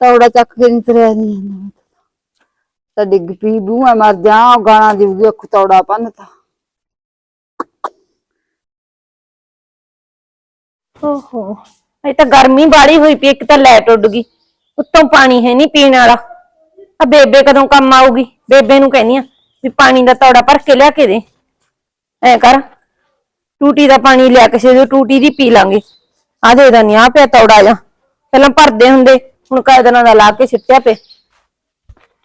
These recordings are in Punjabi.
ਤੌੜਾ ਚੱਕ ਕੇ ਨਹੀਂ ਤੁਰਿਆ ਨਹੀਂ ਜਾਂਦਾ। ਤਾਂ ਡਿੱਗ ਪਈ, ਬੂਹਾ ਮਰ ਜਾ ਗਾਣਾ ਦਿਉਗੀ ਅੱਖ ਤੌੜਾ ਪੰਨਤਾ ਓਹੋ ਇਹ ਤਾਂ ਗਰਮੀ ਬਾੜੀ ਹੋਈ ਪਈ, ਇੱਕ ਤਾਂ ਲੈਟ ਉੱਡ ਗਈ। ਉੱਤੋਂ ਪਾਣੀ ਹੈ ਨਹੀਂ ਪੀਣ ਵਾਲਾ। ਆ ਬੇਬੇ ਕਦੋਂ ਕੰਮ ਆਊਗੀ? ਬੇਬੇ ਨੂੰ ਕਹਿੰਦੀ ਆ ਵੀ ਪਾਣੀ ਦਾ ਤੌੜਾ ਭਰ ਕੇ ਲਿਆ ਕੇ ਦੇ। ਐ ਕਰ, ਟੂਟੀ ਦਾ ਪਾਣੀ ਲਿਆ ਕਿਸੇ ਦੇ ਟੂਟੀ ਦੀ ਪੀ ਲਾਂਗੇ। ਆ ਦੇ ਦਾ ਆ ਪਿਆ ਤੌੜਾ ਜਾ। ਪਹਿਲਾਂ ਭਰਦੇ ਹੁੰਦੇ ਹੁਣ ਕਾਇ ਦਿਨਾਂ ਦਾ ਲਾ ਕੇ ਸਿੱਟਿਆ ਪਏ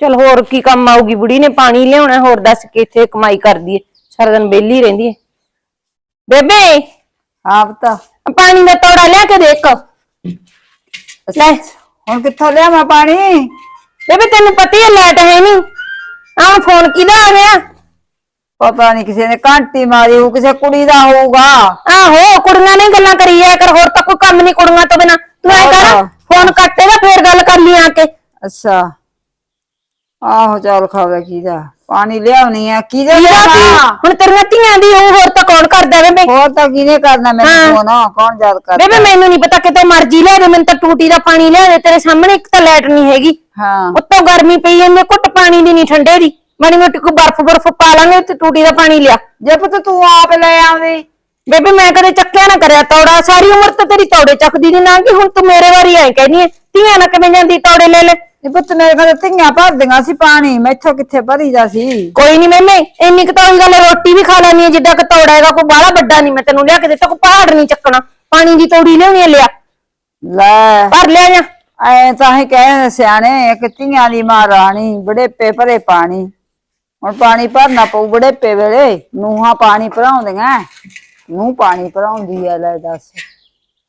ਚਲ ਹੋਰ ਕੀ ਕੰਮ ਆਊਗੀ ਬੁੜੀ ਨੇ ਪਾਣੀ ਲਿਆਉਣਾ ਹੋਰ ਦੱਸ ਕੇ ਇੱਥੇ ਕਮਾਈ ਕਰਦੀ ਏ ਸਾਰਾ ਦਿਨ ਵਿਹਲੀ ਰਹਿੰਦੀ ਏ ਬੇਬੇ! ਆਪ ਤਾਂ ਪਾਣੀ ਦਾ ਤੌੜਾ ਲਿਆ ਕੇ ਦੇ ਇੱਕ ਲੈ। ਹੁਣ ਕਿੱਥੋਂ ਲਿਆ ਮੈਂ ਪਾਣੀ? ਬੇਬੇ ਤੈਨੂੰ ਪਤਾ ਹੀ ਲਾਈਟ ਹੈ ਨਹੀਂ। ਆਹ ਫੋਨ ਕਿਹਦਾ ਆ ਗਿਆ ਪਤਾ ਨਹੀਂ ਕਿਸੇ ਨੇ ਘੰਟੀ ਮਾਰੀ ਹੋ ਕਿਸੇ ਕੁੜੀ ਦਾ ਹੋਊਗਾ। ਆਹੋ ਕੁੜੀਆਂ ਨੇ ਗੱਲਾਂ ਕਰੀ ਕਰ ਹੋਰ ਤਾਂ ਕੋਈ ਕੰਮ ਨਹੀਂ ਕੁੜੀਆਂ ਤੋਂ ਬਿਨਾ। ਤੂੰ ਐ ਕਰ। ਫੋਨ ਕੱਟੇ ਦਾ ਫੇਰ ਗੱਲ ਕਰ ਲਈ ਆ ਕੇ। ਅੱਛਾ। ਆਹੋ ਚੱਲ ਖਾਵੇ ਕਿਹਦਾ ਪਾਣੀ ਲਿਆਉਣੀ ਆ ਕੀ? ਲਿਆਉਣਾ ਹੁਣ ਤੇਰੀਆਂ ਧੀਆਂ ਦੀ ਉਹ ਹੋਰ ਤਾਂ ਕੌਣ ਕਰਦਾ ਬੇਬੇ ਹੋਰ ਤਾਂ ਕਿਹਨੇ ਕਰਨਾ ਹਾਂ। ਮੈਨੂੰ ਫੋਨ ਕੌਣ ਯਾਦ ਕਰਦਾ? ਬੇਬੇ ਮੈਨੂੰ ਨਹੀਂ ਪਤਾ ਕਿਤੇ ਮਰਜ਼ੀ ਲਿਆ ਦੇ ਮੈਨੂੰ ਤਾਂ ਟੂਟੀ ਦਾ ਪਾਣੀ ਲਿਆ ਦੇ ਤੇਰੇ ਸਾਹਮਣੇ ਇੱਕ ਤਾਂ ਲਾਈਟ ਨਹੀਂ ਹੈਗੀ। ਹਾਂ। ਉੱਤੋਂ ਗਰਮੀ ਪਈ ਜਾਂਦੀ ਘੁੱਟ ਪਾਣੀ ਦੀ ਨਹੀਂ ਠੰਡੇ ਦੀ। ਮਾੜੀ ਮੋਟੀ ਕੋਈ ਬਰਫ਼ ਬਰਫ਼ ਪਾ ਲਾਂਗੇ ਤੇ ਟੂਟੀ ਦਾ ਪਾਣੀ ਲਿਆ। ਜੇ ਪੁੱਤ ਤੂੰ ਆਪ ਲੈ ਆਉਂਦੀ ਬੇਬੇ ਮੈਂ ਕਦੇ ਚੱਕਿਆ ਨਾ ਕਰਿਆ ਤੌੜਾ। ਸਾਰੀ ਉਮਰ ਤਾਂ ਤੇਰੀ ਤੌੜੇ ਚੱਕਦੀ ਨਹੀਂ ਨਾ ਕਿ ਹੁਣ ਤੂੰ ਮੇਰੇ ਵਾਰੀ ਐ ਕਹਿੰਦੀ ਐ। ਧੀਆਂ ਨਾ ਕਿਵੇਂ ਜਾਂਦੀ ਤੌੜੇ ਲੈ ਲੈ। ਇਹ ਪੁੱਤ ਮੇਰੇ ਕੋਲ ਧੀਆਂ ਭਰਦੀਆਂ ਸੀ ਪਾਣੀ। ਮੈਥੋਂ ਕਿੱਥੇ ਭਰੀ ਜਾ ਸੀ? ਕੋਈ ਨਹੀਂ ਮੈਨੇ ਇੰਨੀ ਕੁ ਤਾਂ ਉਹੀ ਗੱਲ ਹੈ, ਰੋਟੀ ਵੀ ਖਾ ਲੈਣੀ ਹੈ ਜਿੱਦਾਂ ਕਿ ਤੌੜਾ ਹੈਗਾ ਕੋਈ ਬਾਹਲਾ ਵੱਡਾ ਨਹੀਂ ਮੈਂ ਤੈਨੂੰ ਲਿਆ ਕੇ ਦਿੱਤਾ ਕੋਈ ਪਹਾੜ ਨਹੀਂ ਚੱਕਣਾ। ਪਾਣੀ ਦੀ ਤੌੜੀ ਲਿਆਉਣੀ ਹੈ ਲਿਆ। ਲੈ। ਭਰ ਲਿਆ ਜਾ। ਐ ਤਾਂ ਹੀ ਕਹੇ ਸਿਆਣੇ ਕਿ ਧੀਆਂ ਦੀ ਮਾਂ ਰਾਣੀ ਬੜੇ ਭਰੇ ਪਾਣੀ। ਹੁਣ ਪਾਣੀ ਭਰਨਾ ਪਊ ਬੜੇ ਪੇ ਵੇਲੇ ਨੂਹਾਂ ਪਾਣੀ ਭਰਾਉਂਦੀਆਂ। ਨੂੰ ਪਾਣੀ ਭਰਾਉਂਦੀ ਆ ਲੈ ਦੱਸ।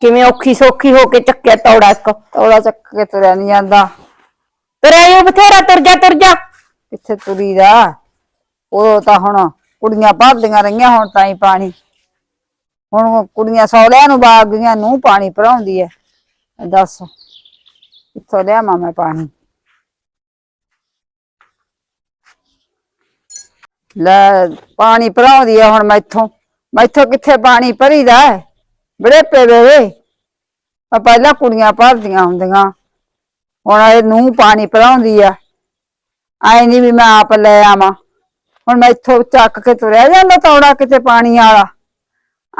ਕਿਵੇਂ ਔਖੀ ਸੌਖੀ ਹੋ ਕੇ ਚੱਕਿਆ ਤੌੜਾ ਇੱਕ? ਤੋੜਾ ਚੱਕ ਕੇ ਤੁਰਿਆ ਨਹੀਂ ਜਾਂਦਾ। ਤੇਰਾ ਇਹ ਬਥੇਰਾ ਤੁਰ ਜਾ ਤੁਰ ਜਾ। ਕਿੱਥੇ ਤੁਰੀ ਦਾ ਉਹ ਤਾਂ ਹੁਣ ਕੁੜੀਆਂ ਭਰਦੀਆਂ ਰਹੀਆਂ ਹੁਣ ਤਾਂ ਹੀ ਪਾਣੀ। ਹੁਣ ਉਹ ਕੁੜੀਆਂ ਸੌਲਿਆਂ ਨੂੰ ਬਾਗ ਗਈਆਂ ਨੂੰ ਪਾਣੀ ਭਰਾਉਂਦੀ ਐ। ਦੱਸ ਕਿੱਥੋਂ ਲਿਆਵਾਂ ਮੈਂ ਪਾਣੀ? ਲੈ ਪਾਣੀ ਭਰਾਉਂਦੀ ਆ ਹੁਣ ਮੈਥੋਂ। ਮੈਥੋਂ ਕਿੱਥੇ ਪਾਣੀ ਭਰੀਦਾ ਹੈ? ਬੜੇ ਪੇਵੇ ਵੇ। ਆ ਪਹਿਲਾਂ ਕੁੜੀਆਂ ਭਰਦੀਆਂ ਹੁੰਦੀਆਂ। ਹੁਣ ਇਹ ਨੂੰ ਪਾਣੀ ਭਰਾਉਂਦੀ ਆ। ਆਈ ਨਹੀਂ ਵੀ ਮੈਂ ਆਪ ਲੈ ਆਵਾਂ। ਹੁਣ ਮੈਂ ਇੱਥੋਂ ਚੱਕ ਕੇ ਤੁਰਿਆ ਜਾਂਦਾ ਤੌੜਾ ਕਿਤੇ ਪਾਣੀ ਵਾਲਾ।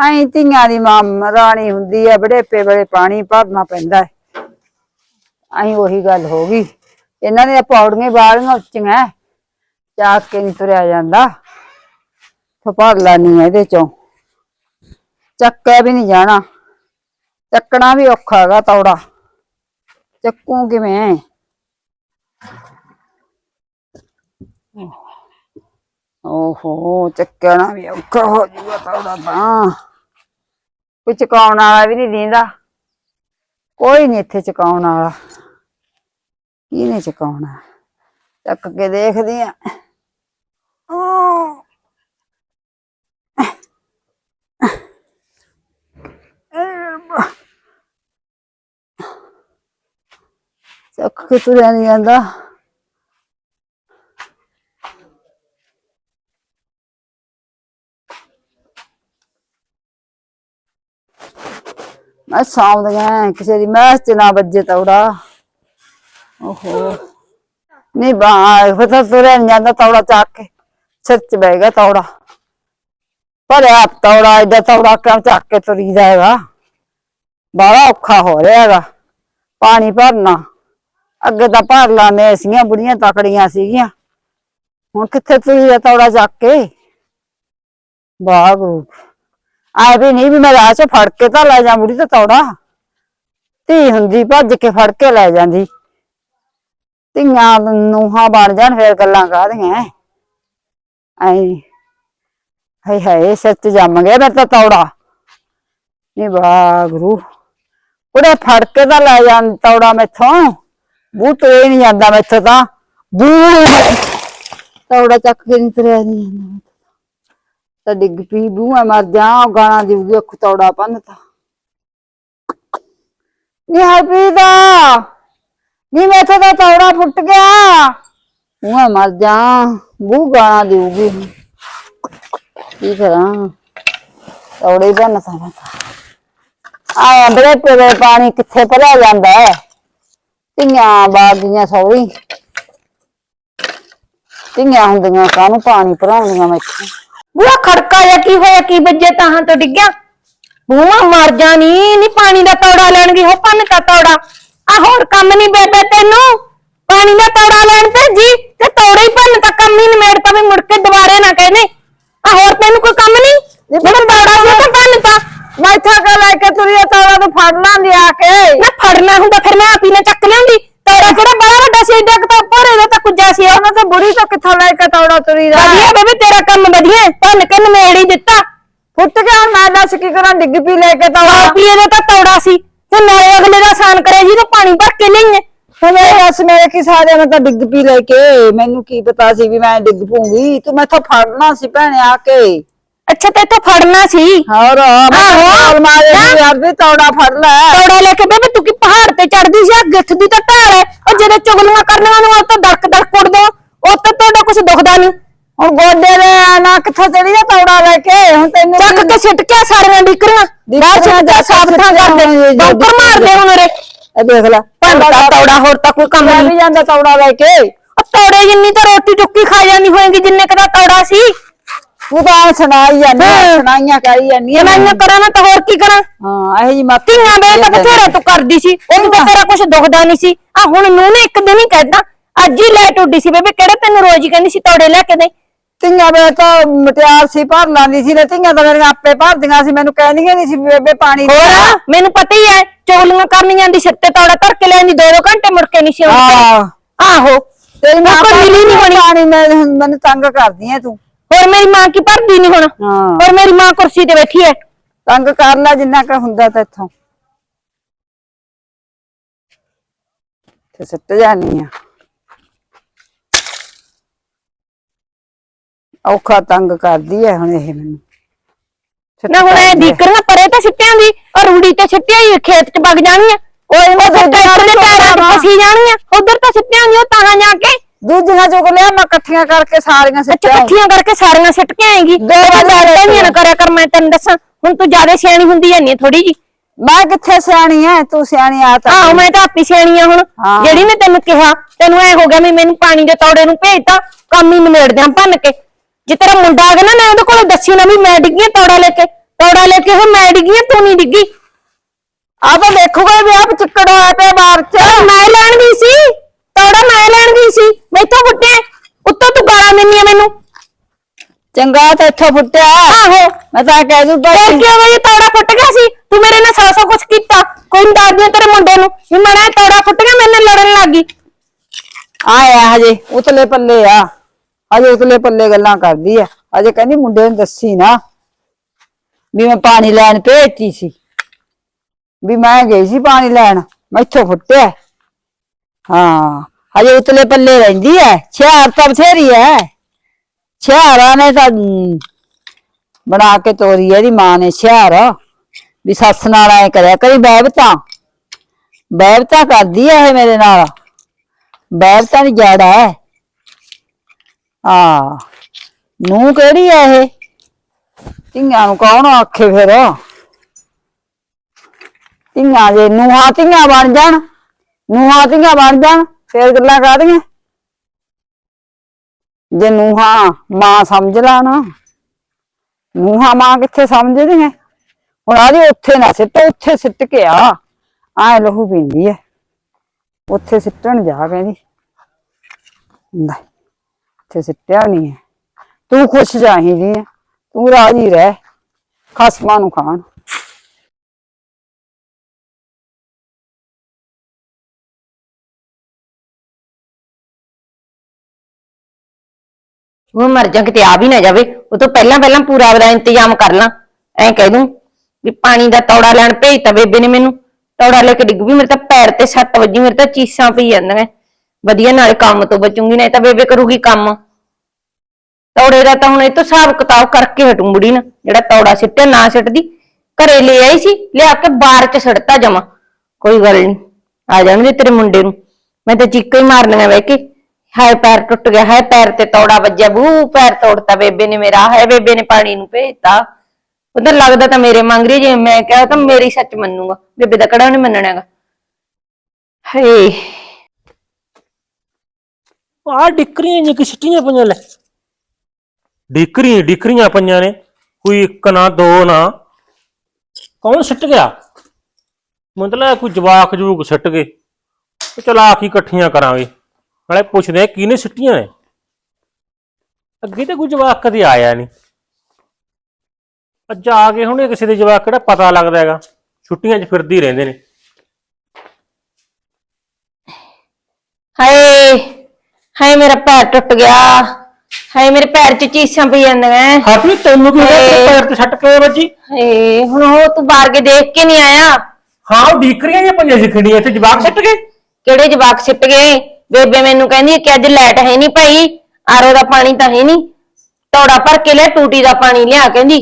ਆਈ ਧੀਆਂ ਦੀ ਮਾਂ ਰਾਣੀ ਹੁੰਦੀ ਆ। ਬੜੇਪੇ ਵੇਲੇ ਪਾਣੀ ਭਰਨਾ ਪੈਂਦਾ ਹੈ। ਆਈ ਉਹੀ ਗੱਲ ਹੋ ਗਈ। ਇਹਨਾਂ ਦੀਆਂ ਪੌੜੀਆਂ ਬਾਲੀਆਂ ਉੱਚੀਆਂ ਚੱਕ ਕੇ ਨਹੀਂ ਤੁਰਿਆ ਜਾਂਦਾ। ਤਾਂ ਭਰ ਲੈਣੀ ਆ ਇਹਦੇ ਚੋਂ। ਚੱਕਿਆ ਵੀ ਨਹੀਂ ਜਾਣਾ। ਚੱਕਣਾ ਵੀ ਔਖਾ ਹੈਗਾ ਤੌੜਾ। ਚੱਕੂ ਕਿਵੇਂ? ਓਹੋ, ਚੱਕਣਾ ਵੀ ਔਖਾ ਹੋ ਜੂਗਾ ਤੌੜਾ ਤਾਂ। ਕੋਈ ਚਕਾਉਣ ਵਾਲਾ ਵੀ ਨਹੀਂ ਦਿੰਦਾ। ਕੋਈ ਨਹੀਂ ਇੱਥੇ ਚਕਾਉਣ ਵਾਲਾ। ਕੀ ਕਿਹਨੇ ਚਕਾਉਣਾ। ਚੱਕ ਕੇ ਦੇਖਦੀ ਆ। ਚੱਕ ਕੇ ਤੁਰਿਆ ਨਹੀਂ ਜਾਂਦਾ ਮੈਂ ਸੌਂਦੀਆਂ ਕਿਸੇ ਦੀ ਮੈਸ ਚ ਨਾ ਵੱਜੇ ਤੌੜਾ ਓਹੋ ਨਹੀਂ ਬਾ ਪਤਾ ਤੁਰਿਆ ਨਹੀਂ ਜਾਂਦਾ ਤੌੜਾ ਚੱਕ ਕੇ ਸਿਰ ਚ ਬਹਿ ਗਿਆ ਤੌੜਾ ਪਰ ਆ ਤੌੜਾ ਏਡਾ ਤੌੜਾ ਕਿਉਂ ਚੱਕ ਕੇ ਤੁਰੀਦਾ ਹੈਗਾ ਬੜਾ ਔਖਾ ਹੋ ਰਿਹਾ ਹੈਗਾ ਪਾਣੀ ਭਰਨਾ ਅੱਗੇ ਤਾਂ ਭਰ ਲਾਨੇ ਸੀਗੀਆਂ ਬੁੜੀਆਂ ਤਕੜੀਆਂ ਸੀਗੀਆਂ। ਹੁਣ ਕਿੱਥੇ ਤੁਰੀਦਾ ਤੌੜਾ ਚੱਕ ਕੇ? ਬਾਗੂ ਆਏ ਵੀ ਨਹੀਂ ਵੀ ਮੈਂ ਰਾਹ ਚ ਫੜ ਕੇ ਤਾਂ ਲੈ ਜਾ ਬੁੜੀ ਤੇ ਤੌੜਾ। ਧੀ ਹੁੰਦੀ, ਭੱਜ ਕੇ ਫੜ ਕੇ ਲੈ ਜਾਂਦੀ। ਧੀਆਂ ਨੂੰਹਾਂ ਬਣ ਜਾਣ, ਫੇਰ ਗੱਲਾਂ ਕਾਹਦੀਆਂ? ਆਈ, ਹਾਏ ਹਾਏ ਸੱਚ ਜੰਮ ਗਿਆ ਮੇਰੇ ਤਾਂ ਤੌੜਾ। ਨੀ ਬਾਗਰੂ ਉਹਦੇ ਫੜ ਕੇ ਤਾਂ ਲੈ ਜਾਂ ਤੌੜਾ ਮੈਥੋਂ। ਬੂ ਤੇ ਨਹੀਂ ਜਾਂਦਾ ਮੈਥੋਂ ਤਾਂ। ਬੂ ਤੌੜਾ ਚੱਕ ਕੇ ਨਹੀਂ ਤੁਰਿਆ ਨਹੀਂ ਜਾਂਦਾ ਤਾਂ। ਡਿੱਗ ਪਈ, ਬੂਹਾ ਮਰ ਜਾ ਗਾਣਾ ਦਿਉਗੀ ਅੱਖ ਤੌੜਾ ਪੰਨਤਾ ਨੀ ਹਰਪ੍ਰੀਤ, ਨੀ ਮੈਥੋਂ ਤਾਂ ਤੌੜਾ ਫੁੱਟ ਗਿਆ। ਬੂਹਾ ਮਰ ਜਾ ਬੂ ਗਾਣਾ ਦਿਉਗੀ ਕੀ ਕਰਾਂ? ਤੌੜੇ ਹੀ ਪੰਨਤਾ ਮੈਂ ਤਾਂ। ਆਇਆ ਪਾਣੀ ਕਿੱਥੇ ਭਰਿਆ ਜਾਂਦਾ ਹੈ? ਧੀਆਂ ਬਾਗੀਆਂ ਸੌਰੀ। ਧੀਆਂ ਹੁੰਦੀਆਂ ਕਾਹਨੂੰ ਪਾਣੀ ਭਰਾਉਂਦੀਆਂ ਮੈਥੋਂ ਬੂਆ ਖੜਕਾ ਜਾਂ ਕੀ ਹੋਇਆ ਕੀ ਵੱਜੇ ਤਾਹਾਂ ਤੋਂ ਡਿੱਗਿਆ? ਬੂਆ ਮਰ ਜਾਣੀ ਨਹੀਂ ਪਾਣੀ ਦਾ ਤੌੜਾ ਲੈਣ ਗਈ ਹੋ ਪੰਨ ਦਾ ਤੌੜਾ। ਆ ਹੋਰ ਕੰਮ ਨਹੀਂ ਬੇਬੇ ਤੈਨੂੰ? ਪਾਣੀ ਦਾ ਤੌੜਾ ਲੈਣ ਭੇਜੀ ਤੇ ਤੌੜਾ ਹੀ ਭੰਨ ਤਾਂ ਕੰਮ ਹੀ ਨਿਮੇੜਤਾ ਵੀ ਮੁੜ ਕੇ ਦੁਬਾਰੇ ਨਾ ਕਹਿੰਦੇ ਆ ਹੋਰ ਤੈਨੂੰ ਕੋਈ ਕੰਮ ਨਹੀਂ ਜਿਹੜਾ ਤੌੜਾ ਸੀ ਤਾਂ ਭੰਨ ਤਾ। ਮੈਥਾ ਕਾ ਲੈ ਕੇ ਤੁਰੀਏ ਤਾਲਾ ਤੂੰ ਫੜ ਲਾਂਦੀ ਆ ਕੇ। ਮੈਂ ਫੜਨਾ ਹੁੰਦਾ ਫਿਰ ਮੈਂ ਆਪੀ ਨੇ ਚੱਕ ਲਿਆਂਦੀ ਤੌੜਾ ਕਿਹੜਾ ਬੜਾ ਵੱਡਾ ਸੀ ਏਡਾ ਕੁ ਤਾਂ ਭੋਰੇ ਦਾ ਤਾਂ ਕੁੱਜਾ ਸੀ ਉਹ। ਉਹਨਾਂ ਤੇ ਬੁੜੀ ਤੋਂ ਕਿੱਥੋਂ ਲੈ ਕੇ ਤੌੜਾ ਤੁਰੀ ਦਾ? ਵਧੀਆ ਬੇਬੇ ਤੇਰਾ ਕੰਮ ਵਧੀਆ। ਭੰਨ ਕੇ ਨਿਮੇੜ ਹੀ ਦਿੱਤਾ। ਫੁੱਟ ਗਿਆ ਮੈਂ ਦੱਸ ਕੀ ਕਰਾਂ ਡਿੱਗ ਪੀ ਲੈ ਕੇ ਤੌੜਾ ਆਪੀ ਦਾ ਤਾਂ ਤੌੜਾ ਸੀ। ਤੇ ਨਾਲੇ ਅਗਲੇ ਦਾ ਆਸਾਨ ਕਰਿਆ ਜੀ ਤਾਂ ਪਾਣੀ ਭਰ ਕੇ ਲਈਏ ਹੁਣ ਇਹ ਦੱਸ ਮੇਰੇ ਕੀ ਸਾਰੇ ਨੇ ਤਾਂ ਡਿੱਗ ਪੀ ਲੈ ਕੇ। ਮੈਨੂੰ ਕੀ ਪਤਾ ਸੀ ਵੀ ਮੈਂ ਡਿੱਗ ਪੂੰਗੀ ਤੂੰ ਮੈਥੋਂ ਫੜਨਾ ਸੀ ਭੈਣੇ ਆ ਕੇ। ਅੱਛਾ ਤੇ ਇੱਥੋਂ ਫੜਨਾ ਸੀ। ਹੋਰ ਆਹੋ। ਮਾਰੇ ਹੈਂ? ਯਾਰ ਵੀ ਤੌੜਾ ਫੜ ਲੈ। ਤੌੜਾ ਲੈ ਕੇ ਬੇਬੇ ਤੂੰ ਕੀ ਪਹਾੜ ਤੇ ਚੜਦੀ ਸੀ ਆ ਗਿੱਠ ਦੀ ਤਾਂ ਢਾਲ ਹੈ ਉਹ ਜਦੋਂ ਚੁਗਲੀਆਂ ਕਰਨੀਆਂ ਨੂੰ ਉਹ ਤਾਂ ਦਰਕ ਦਰਕ ਉੱਡ ਦੋ। ਉਹ ਤਾਂ ਤੁਹਾਡਾ ਕੁਝ ਦੁਖਦਾ ਨਹੀਂ। ਹੁਣ ਗੋਡੇ ਦੇ ਨਾ ਕਿੱਥੋਂ ਚੜੀ ਜਾ ਤੌੜਾ ਲੈ ਕੇ? ਹੁਣ ਤੈਨੂੰ ਚੱਕ ਕੇ ਸਿੱਟ ਕੇ ਸਾਰੀਆਂ ਡਿਕਰੀਆਂ। ਡਿੱਕਰੀਆਂ ਸਿੱਟ ਕੇ ਸਾਫ਼ ਥਾਂ ਕਰ ਦੇ ਇਹ ਜੋ। ਬੰਪਰ ਮਾਰਦੇ ਹੁਣ ਰੇ ਇਹ ਦੇਖ ਲੈ। ਭੰਡਾ ਤੌੜਾ ਹੋਰ ਤਾਂ ਕੋਈ ਕੰਮ ਨਹੀਂ। ਵੀ ਜਾਂਦਾ ਤੌੜਾ ਲੈ ਕੇ। ਉਹ ਤੌੜੇ ਜਿੰਨੀ ਤਾਂ ਰੋਟੀ ਟੁੱਕੀ ਖਾ ਜਾਂਦੀ ਹੋਏਗੀ ਜਿੰਨੇ ਕਦਾ ਤੌੜਾ ਸੀ। ਤੂੰ ਤਾਂ ਸੁਣਾਈ ਜਾਂਦੀ ਹਾਂ। ਸੁਣਾਈਆਂ ਕਰੀ ਜਾਂਦੀ ਜੇ ਮੈਂ ਇੰਨਾ ਕਰਾਂ ਨਾ ਤਾਂ ਹੋਰ ਕੀ ਕਰਾਂ? ਹਾਂ ਇਹ ਜੀ ਮਤ ਧੀਆਂ ਵੇ ਤਾਂ ਬਥੇਰਾ ਤੂੰ ਕਰਦੀ ਸੀ। ਉਹ ਤਾਂ ਤੇਰਾ ਕੁਝ ਦੁਖਦਾ ਨਹੀਂ ਸੀ। ਆ ਹੁਣ ਨੂੰ ਨੇ ਇੱਕ ਦਿਨ ਹੀ ਕਹਿਦਾ ਅੱਜ ਹੀ ਲੈ ਟੁੱਡੀ ਸੀ ਬੇਬੇ ਕਿਹੜਾ ਤੈਨੂੰ ਰੋਜ਼ ਹੀ ਕਹਿੰਦੀ ਸੀ ਤੌੜੇ ਲੈ ਕੇ ਦੇ। ਧੀਆਂ ਵੇ ਤਾਂ ਮਟਿਆਰ ਸੀ ਭਰ ਲਾਂਦੀ ਸੀ ਤੇ ਧੀਆਂ ਤਾਂ ਮੇਰੀਆਂ ਆਪੇ ਭਰਦੀਆਂ ਸੀ ਮੈਨੂੰ ਕਹਿੰਦੀਆਂ ਨਹੀਂ ਸੀ ਵੀ ਬੇਬੇ ਪਾਣੀ ਦੇ ਹੋਰ ਮੈਨੂੰ ਪਤਾ ਹੀ ਹੈ ਚੋਲੀਆਂ ਕਰਨੀਆਂ ਦੀ ਸਿਰ ਤੇ ਤੌੜਾ ਧਰ ਕੇ ਲੈਂਦੀ ਦੋ ਦੋ ਘੰਟੇ ਮੁੜ ਕੇ ਨਹੀਂ ਸੀ ਆਉਂਦੀ। ਹਾਂ। ਆਹੋ। ਤੇਰੀ ਮਾਂ ਕੋਈ ਮਿਲੀ ਨਹੀਂ ਹੋਣੀ। ਪਾਣੀ ਮੈਂ ਮੈਨੂੰ ਤੰਗ ਕਰਦੀ ਐ ਤੂੰ। ਹੋਰ ਮੇਰੀ ਮਾਂ ਕੀ ਭਰਦੀ ਨਹੀਂ ਹੁਣ? ਹਾਂ। ਹੋਰ ਮੇਰੀ ਮਾਂ ਕੁਰਸੀ ਤੇ ਬੈਠੀ ਹੈ ਤੰਗ ਕਰ ਲੈ ਜਿੰਨਾ ਕ ਹੁੰਦਾ ਤੇ ਇੱਥੋਂ। ਤੇ ਸੱਟ ਜਾਨੀ ਆ। ਔਖਾ ਤੰਗ ਕਰਦੀ ਐ ਹੁਣ ਇਹ ਮੈਨੂੰ। ਨਾ ਹੁਣ ਇਹ ਐ। ਦੀਕਰੀਆਂ ਪਰੇ ਤਾਂ ਸਿੱਟਿਆਂ ਦੀ। ਔਰ ਰੂੜੀ ਤੇ ਸਿੱਟਿਆ ਹੀ ਖੇਤ 'ਚ ਵਗ ਕੋਈ ਨਾ ਉਧਰ ਟਰੈਕਟਰ ਦੇ ਪੈਰਾਂ 'ਚ ਫਸੀ ਜਾਣਗੀਆਂ ਉਧਰ ਤਾਂ ਸਿੱਟਿਆਂ ਦੀ ਉਹ ਤਾਂ ਜਾ ਕੇ। ਦੂਜੀਆਂ ਚੁੱਕ ਲਿਆ ਮੈਂ ਇਕੱਠੀਆਂ ਕਰਕੇ ਸਾਰੀਆਂ ਅੱਛਾ ਇਕੱਠੀਆਂ ਕਰਕੇ ਸਾਰੀਆਂ ਸਿੱਟ ਕੇ ਆਏਗੀ? ਦੋ ਵਾਰੀ ਬੈਠਾ ਹੀ ਨਾ ਕਰਿਆ ਕਰ ਮੈਂ ਤੈਨੂੰ ਦੱਸਾਂ। ਹੁਣ ਤੂੰ ਜ਼ਿਆਦਾ ਸਿਆਣੀ ਹੁੰਦੀ ਜਾਂਦੀ ਥੋੜੀ ਜੀ ਮੈਂ ਕਿੱਥੇ ਸਿਆਣੀ ਐ? ਤੂੰ ਸਿਆਣੀ ਆ ਤਾਂ। ਆਹੋ ਮੈਂ ਤਾਂ ਆਪੀ ਸਿਆਣੀ ਆ ਹੁਣ। ਹਾਂ। ਜਿਹੜੀ ਨੇ ਤੈਨੂੰ ਕਿਹਾ ਤੈਨੂੰ ਐ ਹੋ ਗਿਆ ਵੀ ਮੈਨੂੰ ਪਾਣੀ ਦੇ ਤੌੜੇ ਨੂੰ ਭੇਜਤਾ ਕੰਮ ਹੀ ਨਿਮੇੜ ਦਿਆਂ ਭੰਨ ਕੇ। ਜੇ ਤੇਰਾ ਮੁੰਡਾ ਆ ਗਿਆ ਨਾ ਮੈਂ ਉਹਦੇ ਕੋਲ ਦੱਸੀ ਨਾ ਵੀ ਮੈਂ ਡਿੱਗੀ ਆਂ ਤੌੜਾ ਲੈ ਕੇ। ਤੌੜਾ ਲੈ ਕੇ ਉਹ ਮੈਂ ਡਿੱਗੀ ਆਂ, ਤੂੰ ਨਹੀਂ ਡਿੱਗੀ। ਆ ਤਾਂ ਦੇਖੂਗਾ ਵੀ ਆਪ ਚਿੱਕੜ ਹੋਇਆ ਪਿਆ ਬਾਹਰ ਚ। ਮੈਂ ਲੈਣ ਗਈ ਸੀ। ਤੌੜਾ ਮੈਂ ਲੈਣ ਗਈ ਸੀ। ਮੈਥੋਂ ਫੁੱਟੇ ਉੱਤੋਂ ਤੂੰ ਗਾਲਾਂ ਦਿੰਨੀ ਆ ਮੈਨੂੰ। ਚੰਗਾ ਤਾਂ ਇੱਥੋਂ ਫੁੱਟਿਆ। ਆਹੋ। ਮੈਂ ਤਾਂ ਕਹਿ ਦੂੰ ਫਿਰ ਬਸ ਕਿਉਂ ਇਹ ਤੌੜਾ ਫੁੱਟ ਗਿਆ ਸੀ। ਤੂੰ ਮੇਰੇ ਨਾਲ ਸੌ ਸੌ ਕੁਛ ਕੀਤਾ। ਕੋਈ ਨੀ ਦੱਸਦੀ ਆਂ ਤੇਰੇ ਮੁੰਡੇ ਨੂੰ। ਵੀ ਮੜਾ ਤੌੜਾ ਫੁੱਟ ਗਿਆ ਮੇਰੇ ਨਾਲ ਲੜਨ ਲੱਗ ਗਈ। ਆਇਆ ਹਜੇ। ਉਤਲੇ ਪੱਲੇ ਆ। ਹਜੇ ਉਤਲੇ ਪੱਲੇ ਗੱਲਾਂ ਕਰਦੀ ਆ। ਹਜੇ ਕਹਿੰਦੀ ਮੁੰਡੇ ਨੂੰ ਦੱਸੀ ਨਾ। ਵੀ ਮੈਂ ਪਾਣੀ ਲੈਣ ਭੇਜਤੀ ਸੀ। ਵੀ ਮੈਂ ਗਈ ਸੀ ਪਾਣੀ ਲੈਣ। ਮੈਥੋਂ ਫੁੱਟਿਆ। ਹਾਂ, ਹਜੇ ਉਤਲੇ ਪੱਲੇ ਰਹਿੰਦੀ ਐ, ਛਿਆਰ ਤਾਂ ਬਥੇਰੀ ਐ। ਛਿਆਰਾਂ ਨੇ ਤਾਂ ਬਣਾ ਕੇ ਤੋਰੀ ਇਹਦੀ ਮਾਂ ਨੇ ਛਿਆਰ। ਵੀ ਸੱਸ ਨਾਲ ਐ ਕਰਿਆ ਕਰੀ ਬੈਬਤਾ ਬੈਬਤਾ ਕਰਦੀ ਐ ਇਹ ਮੇਰੇ ਨਾਲ। ਬੈਰ ਤਾਂ ਨੀ ਜੜ ਹੈ ਆ ਨੂੰ ਕਿਹੜੀ ਹੈ ਇਹ? ਧੀਆਂ ਨੂੰ ਕੌਣ ਆਖੇ ਫਿਰ? ਧੀਆਂ ਜੇ ਨੂੰਹਾਂ ਧੀਆਂ ਬਣ ਜਾਣ ਨੂੰਹਾਂ ਧੀਆਂ ਬਣ ਜਾਣ, ਫੇਰ ਗੱਲਾਂ ਕਾਹਦੀਆਂ? ਜੇ ਨੂੰਹਾਂ ਮਾਂ ਸਮਝ ਲਾ ਨਾ ਨੂੰਹਾਂ ਮਾਂ ਕਿੱਥੇ ਸਮਝਦੀਆਂ? ਹੁਣ ਆਦੀ ਉੱਥੇ ਨਾ ਸਿੱਟ, ਉੱਥੇ ਸਿੱਟ ਕੇ ਆ। ਆਏ ਲਹੂ ਪੀਂਦੀ ਐ। ਉੱਥੇ ਸਿੱਟਣ ਜਾ ਕਹਿੰਦੀ। ਲੈ ਉੱਥੇ ਸਿੱਟਿਆ ਨਹੀਂ ਐ। ਤੂੰ ਖੁਸ਼ ਚਾਹੀਦੀ ਹੈ ਤੂੰ ਰਾਜੀ ਰਹਿ। ਖਸਮਾਂ ਨੂੰ ਖਾਣ। ਉਹ ਮਰ ਜਾ, ਕਿਤੇ ਆ ਵੀ ਨਾ ਜਾਵੇ। ਉਹ ਤੋਂ ਪਹਿਲਾਂ ਪਹਿਲਾਂ ਪੂਰਾ ਉਹਦਾ ਇੰਤਜ਼ਾਮ ਕਰ ਲਾਂ। ਐਂ ਕਹਿ ਦੂੰ ਵੀ ਪਾਣੀ ਦਾ ਤੌੜਾ ਲੈਣ ਭੇਜ ਭੇਜਤਾ ਬੇਬੇ ਨੇ ਮੈਨੂੰ। ਤੌੜਾ ਲੈ ਕੇ ਡਿੱਗ ਵੀ ਮੇਰੇ ਤਾਂ ਪੈਰ ਤੇ ਸੱਟ ਵੱਜੀ, ਮੇਰੇ ਤਾਂ ਚੀਸਾਂ ਪਈ ਜਾਂਦੀਆਂ ਵਧੀਆ, ਨਾਲ ਕੰਮ ਤੋਂ ਬਚੂੰਗੀ, ਨਹੀਂ ਤਾਂ ਬੇਬੇ ਕਰੂਗੀ ਕੰਮ। ਤੌੜੇ ਦਾ ਤਾਂ ਹੁਣ ਇਹ ਤੋਂ ਹਿਸਾਬ ਕਿਤਾਬ ਕਰਕੇ ਹਟੂ ਬੁੜੀ ਨਾ, ਜਿਹੜਾ ਤੌੜਾ ਸਿੱਟਿਆ, ਨਾ ਸਿੱਟਦੀ। ਘਰੇ ਲੈ ਆਈ ਸੀ, ਲਿਆ ਕੇ ਬਾਹਰ ਚ ਸੜਤਾ ਜਮਾ। ਕੋਈ ਗੱਲ ਨਹੀਂ ਆ ਜਾਣਗੇ ਤੇਰੇ ਮੁੰਡੇ ਨੂੰ। ਮੈਂ ਤਾਂ ਚੀਕਾਂ ਹੀ ਮਾਰਨੀਆਂ ਵੇ ਕੇ। ਹਾਏ ਪੈਰ ਟੁੱਟ ਗਿਆ ਹਾਏ ਪੈਰ ਤੇ ਤੌੜਾ ਵੱਜਿਆ ਬੂ ਪੈਰ ਤੋੜਤਾ ਬੇਬੇ ਨੇ ਮੇਰਾ ਹਾਏ ਬੇਬੇ ਨੇ ਪਾਣੀ ਨੂੰ ਭੇਜਤਾ। ਉਧਰ ਲੱਗਦਾ ਤਾਂ ਮੇਰੇ ਮੰਗ ਰਹੀ ਜੇ ਮੈਂ ਕਿਹਾ ਤਾਂ ਮੇਰੀ ਸੱਚ ਮੰਨੂਗਾ ਬੇਬੇ ਦਾ ਕਿਹੜਾ ਉਹਨੇ ਮੰਨਣਾਗਾ ਹੇ ਆ ਡਿਕਰੀਆਂ ਜੀ ਕਿ ਸਿੱਟੀਆਂ ਪਈਆਂ ਲੈ। ਡਿਕਰੀਆਂ ਡਿਕਰੀਆਂ ਪਈਆਂ ਨੇ ਕੋਈ ਇੱਕ ਨਾ ਦੋ ਨਾ। ਕੌਣ ਸਿੱਟ ਗਿਆ? ਮਤਲਬ ਕੋਈ ਜਵਾਕ ਜੂਕ ਸਿੱਟ ਗਏ। ਤੇ ਚਲ ਕੀ ਇਕੱਠੀਆਂ ਕਰਾਂਗੇ। ਨਾਲੇ ਪੁੱਛਦੇ ਆ ਕਿਹਨੇ ਸਿੱਟੀਆਂ ਨੇ? ਅੱਗੇ ਤਾਂ ਕੋਈ ਜਵਾਕ ਕਦੇ ਆਇਆ ਨਹੀਂ। ਅੱਜ ਆ ਗਏ ਹੁਣ ਕਿਸੇ ਦੇ ਜਵਾਕ ਕਿਹੜਾ ਪਤਾ ਲੱਗਦਾ ਹੈਗਾ? ਛੁੱਟੀਆਂ 'ਚ ਫਿਰਦੇ ਰਹਿੰਦੇ ਨੇ। ਹਾਏ ਹਾਏ ਮੇਰਾ ਪੈਰ ਟੁੱਟ ਗਿਆ। ਹਾਏ ਮੇਰੇ ਪੈਰ 'ਚ ਚੀਸਾਂ ਪਈ ਜਾਂਦੀਆਂ। ਹਾਪੀ ਤੈਨੂੰ ਕੀ ਹੋਇਆ? ਤੇਰੇ ਪੈਰ ਤੇ ਸੱਟ ਕਿਵੇਂ ਵੱਜੀ? ਹਾਏ ਹੁਣ ਉਹ ਤੂੰ ਬਾਹਰ ਕੇ ਦੇਖ ਕੇ ਨਹੀਂ ਆਇਆ? ਹਾਂ ਉਹ ਡਿਕਰੀਆਂ ਜਿਹੀਆਂ ਪਈਆਂ ਸਿੱਖਣੀਆਂ ਇੱਥੇ ਜਵਾਕ ਸਿੱਟ ਗਏ? ਕਿਹੜੇ ਜਵਾਕ ਸਿੱਟ ਗਏ? ਬੇਬੇ ਮੈਨੂੰ ਕਹਿੰਦੀ ਕਿ ਅੱਜ ਲਾਈਟ ਹੈ ਨਹੀਂ ਭਾਈ ਆਰੋ ਦਾ ਪਾਣੀ ਤਾਂ ਹੈ ਨਹੀਂ। ਤੌੜਾ ਭਰ ਕੇ ਲਿਆ ਟੂਟੀ ਦਾ ਪਾਣੀ ਲਿਆ ਕਹਿੰਦੀ।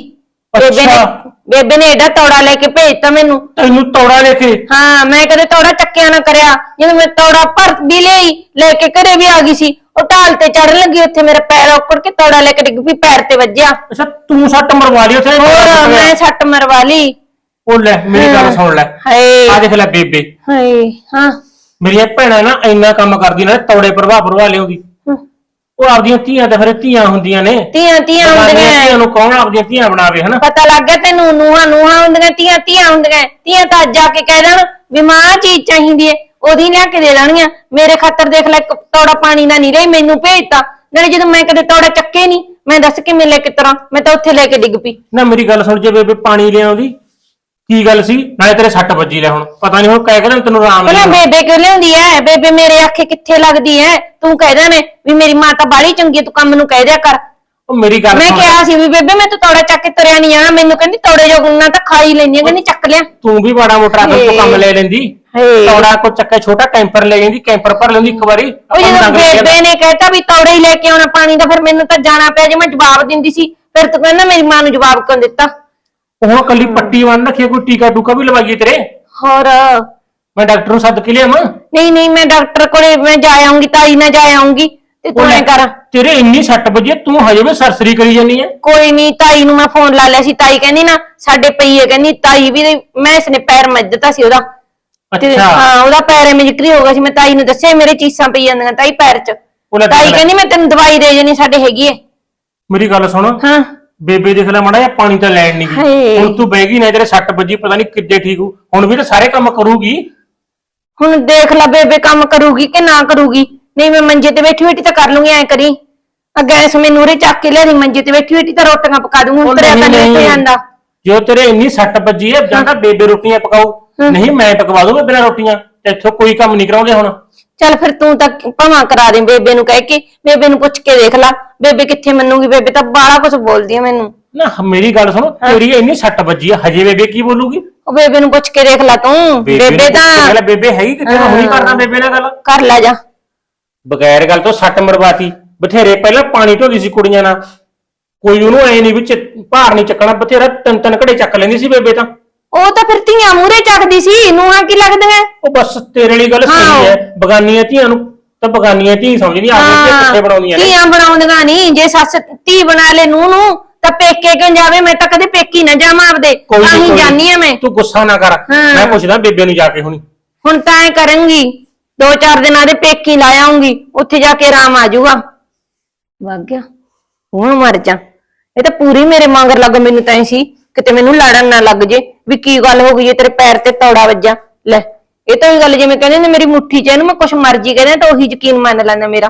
ਬੇਬੇ ਨੇ ਅੱਛਾ। ਬੇਬੇ ਨੇ ਏਡਾ ਤੌੜਾ ਲੈ ਕੇ ਭੇਜਤਾ ਮੈਨੂੰ। ਤੈਨੂੰ ਤੋੜਾ ਲੈ ਕੇ? ਹਾਂ ਮੈਂ ਕਦੇ ਤੌੜਾ ਚੱਕਿਆ ਨਾ ਕਰਿਆ। ਜਦੋਂ ਮੈਂ ਤੌੜਾ ਭਰ ਵੀ ਲਈ ਲੈ ਕੇ ਘਰੇ ਵੀ ਆ ਗਈ ਸੀ। ਉਹ ਢਾਲ ਤੇ ਚੜਨ ਲੱਗੀ ਉੱਥੇ ਮੇਰਾ ਪੈਰ ਔਕੜ ਕੇ ਤੌੜਾ ਲੈ ਕੇ ਡਿੱਗ ਪਈ ਪੈਰ ਤੇ ਵੱਜਿਆ। ਅੱਛਾ ਤੂੰ ਸੱਟ ਮਰਵਾ ਲਈ ਉੱਥੇ? ਹੋਰ ਮੈਂ ਸੱਟ ਮਰਵਾ ਲਈ। ਉਹ ਲੈ ਮੇਰੀ ਗੱਲ ਸੁਣ ਲੈ। ਹਾਏ। ਆ ਦੇਖ ਲੈ ਬੇਬੇ। ਹਾਏ ਹਾਂ। ਮੇਰੀਆਂ ਭੈਣਾਂ ਨਾ ਇੰਨਾ ਕੰਮ ਕਰਦੀ ਨੇ ਤੋੜੇ ਪ੍ਰਭਾਵ ਪ੍ਰਭਾ ਲਿਆਉਂਦੀ ਉਹ ਆਪਦੀਆਂ ਧੀਆਂ ਤਾਂ ਫਿਰ ਧੀਆਂ ਹੁੰਦੀਆਂ ਨੇ। ਧੀਆਂ ਧੀਆਂ ਹੁੰਦੀਆਂ ਧੀਆਂ ਨੂੰ ਕੌਣ ਆਪਦੀਆਂ ਧੀਆਂ ਬਣਾਵੇ ਹਨਾ? ਪਤਾ ਲੱਗ ਗਿਆ ਤੈਨੂੰ ਨੂਹਾਂ ਨੂਹਾਂ ਹੁੰਦੀਆਂ ਧੀਆਂ ਧੀਆਂ ਹੁੰਦੀਆਂ। ਧੀਆਂ ਤਾਂ ਅੱਜ ਜਾ ਕੇ ਕਹਿ ਦੇਣ ਵੀ ਮਾਂ ਆਹ ਚੀਜ਼ ਚਾਹੀਦੀ ਏ ਉਹਦੀ ਲਿਆ ਕੇ ਦੇ ਦੇਣਗੀਆਂ। ਮੇਰੇ ਖਾਤਰ ਦੇਖ ਲੈ ਇੱਕ ਤੌੜਾ ਪਾਣੀ ਦਾ ਨਹੀਂ ਲਈ ਮੈਨੂੰ ਭੇਜਤਾ। ਨਾਲੇ ਜਦੋਂ ਮੈਂ ਕਦੇ ਤੌੜਾ ਚੱਕੇ ਨਹੀਂ ਮੈਂ ਦੱਸ ਕੇ ਮਿਲੇ ਕਿਸ ਤਰ੍ਹਾਂ ਮੈਂ ਤਾਂ ਉੱਥੇ ਲੈ ਕੇ ਡਿੱਗ ਪਈ। ਨਾ ਮੇਰੀ ਗੱਲ ਸੁਣ ਜੇ ਬੇਬੇ ਪਾਣੀ ਲਿਆਉਂਦੀ ਕੀ ਗੱਲ ਸੀ? ਨਾਲੇ ਤੇਰੇ ਸੱਟ ਵੱਜੀ ਲੈ ਹੁਣ। ਪਤਾ ਨਹੀਂ ਹੁਣ ਕਹਿ ਕਹਿੰਦੇ ਤੈਨੂੰ ਆਰਾਮ ਨਹੀਂ ਬੇਬੇ ਕਿਉਂ ਲਿਆਉਂਦੀ ਐ? ਬੇਬੇ ਮੇਰੇ ਆਖੇ ਕਿੱਥੇ ਲੱਗਦੀ ਐ? ਤੂੰ ਕਹਿਦਾ ਨੇ ਵੀ ਮੇਰੀ ਮਾਂ ਤਾਂ ਬਾੜੀ ਚੰਗੀ ਐ, ਤੂੰ ਕੰਮ ਨੂੰ ਕਹਿ ਦਿਆ ਕਰ। ਉਹ ਮੇਰੀ ਗੱਲ ਮੈਂ ਸੁਣ। ਕਿਹਾ ਸੀ ਵੀ ਬੇਬੇ ਮੈਂ ਤਾਂ ਤੌੜਾ ਚੱਕ ਕੇ ਤੁਰਿਆ ਨਹੀਂ ਜਾਣਾ ਮੈਨੂੰ ਕਹਿੰਦੀ ਤੌੜੇ ਜੋਗਣਾ ਤਾਂ ਖਾਈ ਲੈਣੀ ਆ। ਕਹਿੰਦੀ ਚੱਕ ਲਿਆ। ਤੂੰ ਵੀ ਬਾੜਾ ਮੋਟਾ ਤੂੰ ਕੰਮ ਲੈ ਲੈਂਦੀ। ਹੇ। ਤੋੜਾ ਕੋ ਚੱਕੇ ਛੋਟਾ ਕੈਂਪਰ ਲੈ ਜਾਂਦੀ। ਕੈਂਪਰ ਭਰ ਲੈਂਦੀ ਇੱਕ ਵਾਰੀ। ਉਹ ਆਪਾਂ ਨੂੰ ਜਦੋਂ ਰੰਗ ਲੱਗ ਜਾਂਦਾ। ਬੇਬੇ ਨੇ ਕਹਿਤਾ ਵੀ ਤੌੜੇ ਹੀ ਲੈ ਕੇ ਆਉਣਾ ਪਾਣੀ ਦਾ ਫਿਰ ਮੈਨੂੰ ਤਾਂ ਜਾਣਾ ਪਿਆ ਜੇ ਮੈਂ ਜਵਾਬ ਦਿੰਦੀ ਸੀ। ਫਿਰ ਤੂੰ ਕਹਿੰਦਾ ਮੇਰੀ ਮਾਂ ਨੂੰ ਜਵਾਬ ਕਿਉਂ ਦਿੱਤਾ? ਹੁਣ ਕੱਲੀ ਪੱਟੀ ਬੰਨ ਰੱਖੀ ਆ, ਕੋਈ ਟੀਕਾ ਟੂਕਾ ਵੀ ਲਵਾਈਏ ਤੇਰੇ? ਹੋਰ? ਮੈਂ ਡਾਕਟਰ ਨੂੰ ਸੱਦ ਕੇ ਲਿਆਵਾਂ? ਨਹੀਂ ਨਹੀਂ ਮੈਂ ਡਾਕਟਰ ਕੋਲੇ ਮੈਂ ਜਾ ਆਉਂਗੀ ਤਾਈ ਨਾਲ ਜਾ ਆਉਂਗੀ ਤੇ ਤੂੰ ਐ ਕਰ। ਤੇਰੇ ਇੰਨੀ ਸੱਟ ਵੱਜੀ ਤੂੰ ਹਜੇ ਵੀ ਸਰਸਰੀ ਕਰੀ ਜਾਨੀ ਹੈ ਕੋਈ ਨਹੀਂ ਤਾਈ ਨੂੰ ਮੈਂ ਫੋਨ ਲਾ ਲਿਆ ਸੀ ਤਾਈ ਕਹਿੰਦੀ ਨਾ ਸਾਡੇ ਪਈ ਹੈ ਕਹਿੰਦੀ ਤਾਈ ਵੀ ਮੈਂ ਇਸਨੇ ਪੈਰ ਦਿੱਤਾ ਸੀ ਉਹਦਾ। ਤੇ ਅੱਛਾ। ਹਾਂ ਉਹਦਾ ਪੈਰ ਐਵੇਂ ਜਿਕਰੀ ਹੋ ਗਿਆ ਸੀ ਮੈਂ ਤਾਈ ਨੂੰ ਦੱਸਿਆ ਮੇਰੇ ਚੀਸਾਂ ਪਈ ਜਾਂਦੀਆਂ ਤਾਈ ਪੈਰ 'ਚ। ਉਹ ਲੈ ਤਾਈ ਲੈ। ਕਹਿੰਦੀ ਮੈਂ ਤੈਨੂੰ ਦਵਾਈ ਦੇ ਜਣੀ ਸਾਡੇ ਹੈਗੀ ਹੈ ਮੇਰੀ ਗੱਲ ਸੁਣ। ਹਾਂ। ਬੇਬੇ ਦੇਖ ਲੈ ਮੜਾ ਜਾਂ ਪਾਣੀ ਤਾਂ ਲੈਣ ਨਹੀਂ ਹਾਏ। ਗਈ ਹੁਣ ਤੂੰ ਬਹਿ ਗਈ ਨਾ ਤੇਰੇ ਸੱਟ ਵੱਜੀ ਪਤਾ ਨਹੀਂ ਕਿੱਦੇ ਠੀਕ ਹੋ। ਹੁਣ ਵੀ ਤਾਂ ਸਾਰੇ ਕੰਮ ਕਰੂਗੀ। ਹੁਣ ਦੇਖ ਲੈ ਬੇਬੇ ਕੰਮ ਕਰੂਗੀ ਕਿ ਨਾ ਕਰੂਗੀ। ਨਹੀਂ ਮੈਂ ਮੰਜੇ ਤੇ ਬੈਠੀ ਬੈਠੀ ਤਾਂ ਕਰ ਲੂੰਗੀ ਐ ਕਰੀ। ਆ ਗੈਸ ਮੈਨੂੰ ਉਰੇ ਚੱਕ ਕੇ ਲਿਆਦੀ ਮੰਜੇ ਤੇ ਬੈਠੀ ਬੈਠੀ ਤਾਂ ਰੋਟੀਆਂ ਪਕਾ ਉਹ ਹੁਣ ਤੇਰਾ ਤਾਂ ਨਹੀਂ ਜਾਂਦਾ। ਜੋ ਤੇਰੇ ਇੰਨੀ ਸੱਟ ਵੱਜੀ ਹੈ ਜਾਂ ਤਾਂ ਬੇਬੇ ਰੋਟੀਆਂ ਪਕਾਉ ਨਹੀਂ ਮੈਂ ਪਕਵਾ ਦੂੰਗਾ ਬਿਨਾਂ ਰੋਟੀਆਂ ਤੇ ਇੱਥੋਂ ਕੋਈ ਕੰਮ ਨਹੀਂ ਕਰਾਉਂਦੇ ਹੁਣ। ਚੱਲ ਫਿਰ ਤੂੰ ਤਾਂ ਭਾਵਾਂ ਕਰਾ ਦੇ ਬੇਬੇ ਨੂੰ ਕਹਿ ਕੇ ਬੇਬੇ ਨੂੰ ਪੁੱਛ ਕੇ ਦੇਖ ਲੈ ਬੇਬੇ ਕਿੱਥੇ ਮੰਨੂਗੀ ਬੇਬੇ ਤਾਂ ਬਾਹਲਾ ਕੁਝ ਬੋਲਦੀ ਆ ਮੈਨੂੰ। ਨਾ ਮੇਰੀ ਗੱਲ ਸੁਣ ਤੇਰੀ ਇੰਨੀ ਸੱਟ ਵੱਜੀ ਹੈ ਹਜੇ ਬੇਬੇ ਕੀ ਬੋਲੂਗੀ? ਉਹ ਬੇਬੇ ਨੂੰ ਪੁੱਛ ਕੇ ਦੇਖ ਲੈ ਤੂੰ ਬੇਬੇ ਤਾਂ ਗੱਲ ਬੇਬੇ ਹੈਗੀ ਕਿਤੇ ਮੈਂ ਹੁਣੀ ਕਰਦਾ ਬੇਬੇ ਨਾਲ ਗੱਲ। ਕਰ ਲੈ ਜਾ। ਬਗੈਰ ਗੱਲ ਤੋਂ ਸੱਟ ਮਰਵਾਤੀ। ਬਥੇਰੇ ਪਹਿਲਾਂ ਪਾਣੀ ਢੋਦੀ ਸੀ ਕੁੜੀਆਂ ਨਾਲ। ਕੋਈ ਉਹਨੂੰ ਐ ਨਹੀਂ ਵਿੱਚ ਭਾਰ ਨਹੀਂ ਚੱਕਣਾ ਬਥੇਰਾ ਤਿੰਨ ਤਿੰਨ ਘੜੇ ਚੱਕ ਲੈਂਦੀ ਸੀ ਬੇਬੇ ਤਾਂ। ਉਹ ਤਾਂ ਫਿਰ ਧੀਆਂ ਮੂਰੇ ਚੱਕਦੀ ਸੀ ਨੂੰਹਾਂ ਕੀ ਲੱਗਦੀਆਂ? ਉਹ ਬਸ ਤੇਰੇ ਲਈ ਗੱਲ ਹਾਂ। ਸਹੀ ਹੈ। ਬਗਾਨੀਆਂ ਧੀਆਂ ਨੂੰ ਤਾਂ ਬਗਾਨੀਆਂ ਧੀ ਸਮਝਦੀਆਂ ਆਪਣੀਆਂ ਧੀਆਂ ਕਿੱਥੇ ਬਣਾਉਂਦੀਆਂ ਨੇ। ਧੀਆਂ ਬਣਾਉਂਦੀਆਂ ਨਹੀਂ ਜੇ ਸੱਸ ਧੀ ਬਣਾ ਲੈ ਨੂੰ ਨੂੰ ਤਾਂ ਪੇਕੇ ਕਿਉਂ ਜਾਵੇ? ਮੈਂ ਤਾਂ ਕਦੇ ਪੇਕੀ ਨਾ ਜਾਵਾਂ ਆਪਦੇ। ਕੋਈ ਤਾਂ ਨੀ, ਹੀ ਕੋਈ ਨੀ। ਜਾਨੀ ਆ ਮੈਂ। ਤੂੰ ਗੁੱਸਾ ਨਾ ਕਰ। ਹਾਂ। ਮੈਂ ਪੁੱਛਦਾ ਬੇਬੇ ਨੂੰ ਜਾ ਕੇ ਹੁਣੀ। ਹੁਣ ਤਾਂ ਐ ਕਰਾਂਗੀ ਦੋ ਚਾਰ ਦਿਨਾਂ ਦੇ ਪੇਕੀ ਲਾ ਆਉਂਗੀ ਉੱਥੇ ਜਾ ਕੇ ਆਰਾਮ ਆ ਜਾਊਗਾ। ਵਗ ਗਿਆ ਹੁਣ ਮਰ ਜਾ। ਇਹ ਤਾਂ ਪੂਰੀ ਮੇਰੇ ਮੰਗਰ ਲੱਗ ਮੈਨੂੰ ਤਾਂ ਐਂ ਸੀ। ਕਿਤੇ ਮੈਨੂੰ ਲੜਨ ਨਾ ਲੱਗ ਜੇ ਵੀ ਕੀ ਗੱਲ ਹੋ ਗਈ ਜੇ ਤੇਰੇ ਪੈਰ ਤੇ ਤੌੜਾ ਵੱਜਾ। ਲੈ, ਇਹ ਤਾਂ ਵੀ ਗੱਲ ਜਿਵੇਂ ਕਹਿੰਦੇ ਨੇ ਮੇਰੀ ਮੁੱਠੀ 'ਚ ਇਹਨੂੰ ਮੈਂ ਕੁਛ ਮਰਜ਼ੀ ਕਹਿੰਦੇ ਤਾਂ ਉਹੀ ਯਕੀਨ ਮੰਨ ਲੈਂਦਾ ਮੇਰਾ।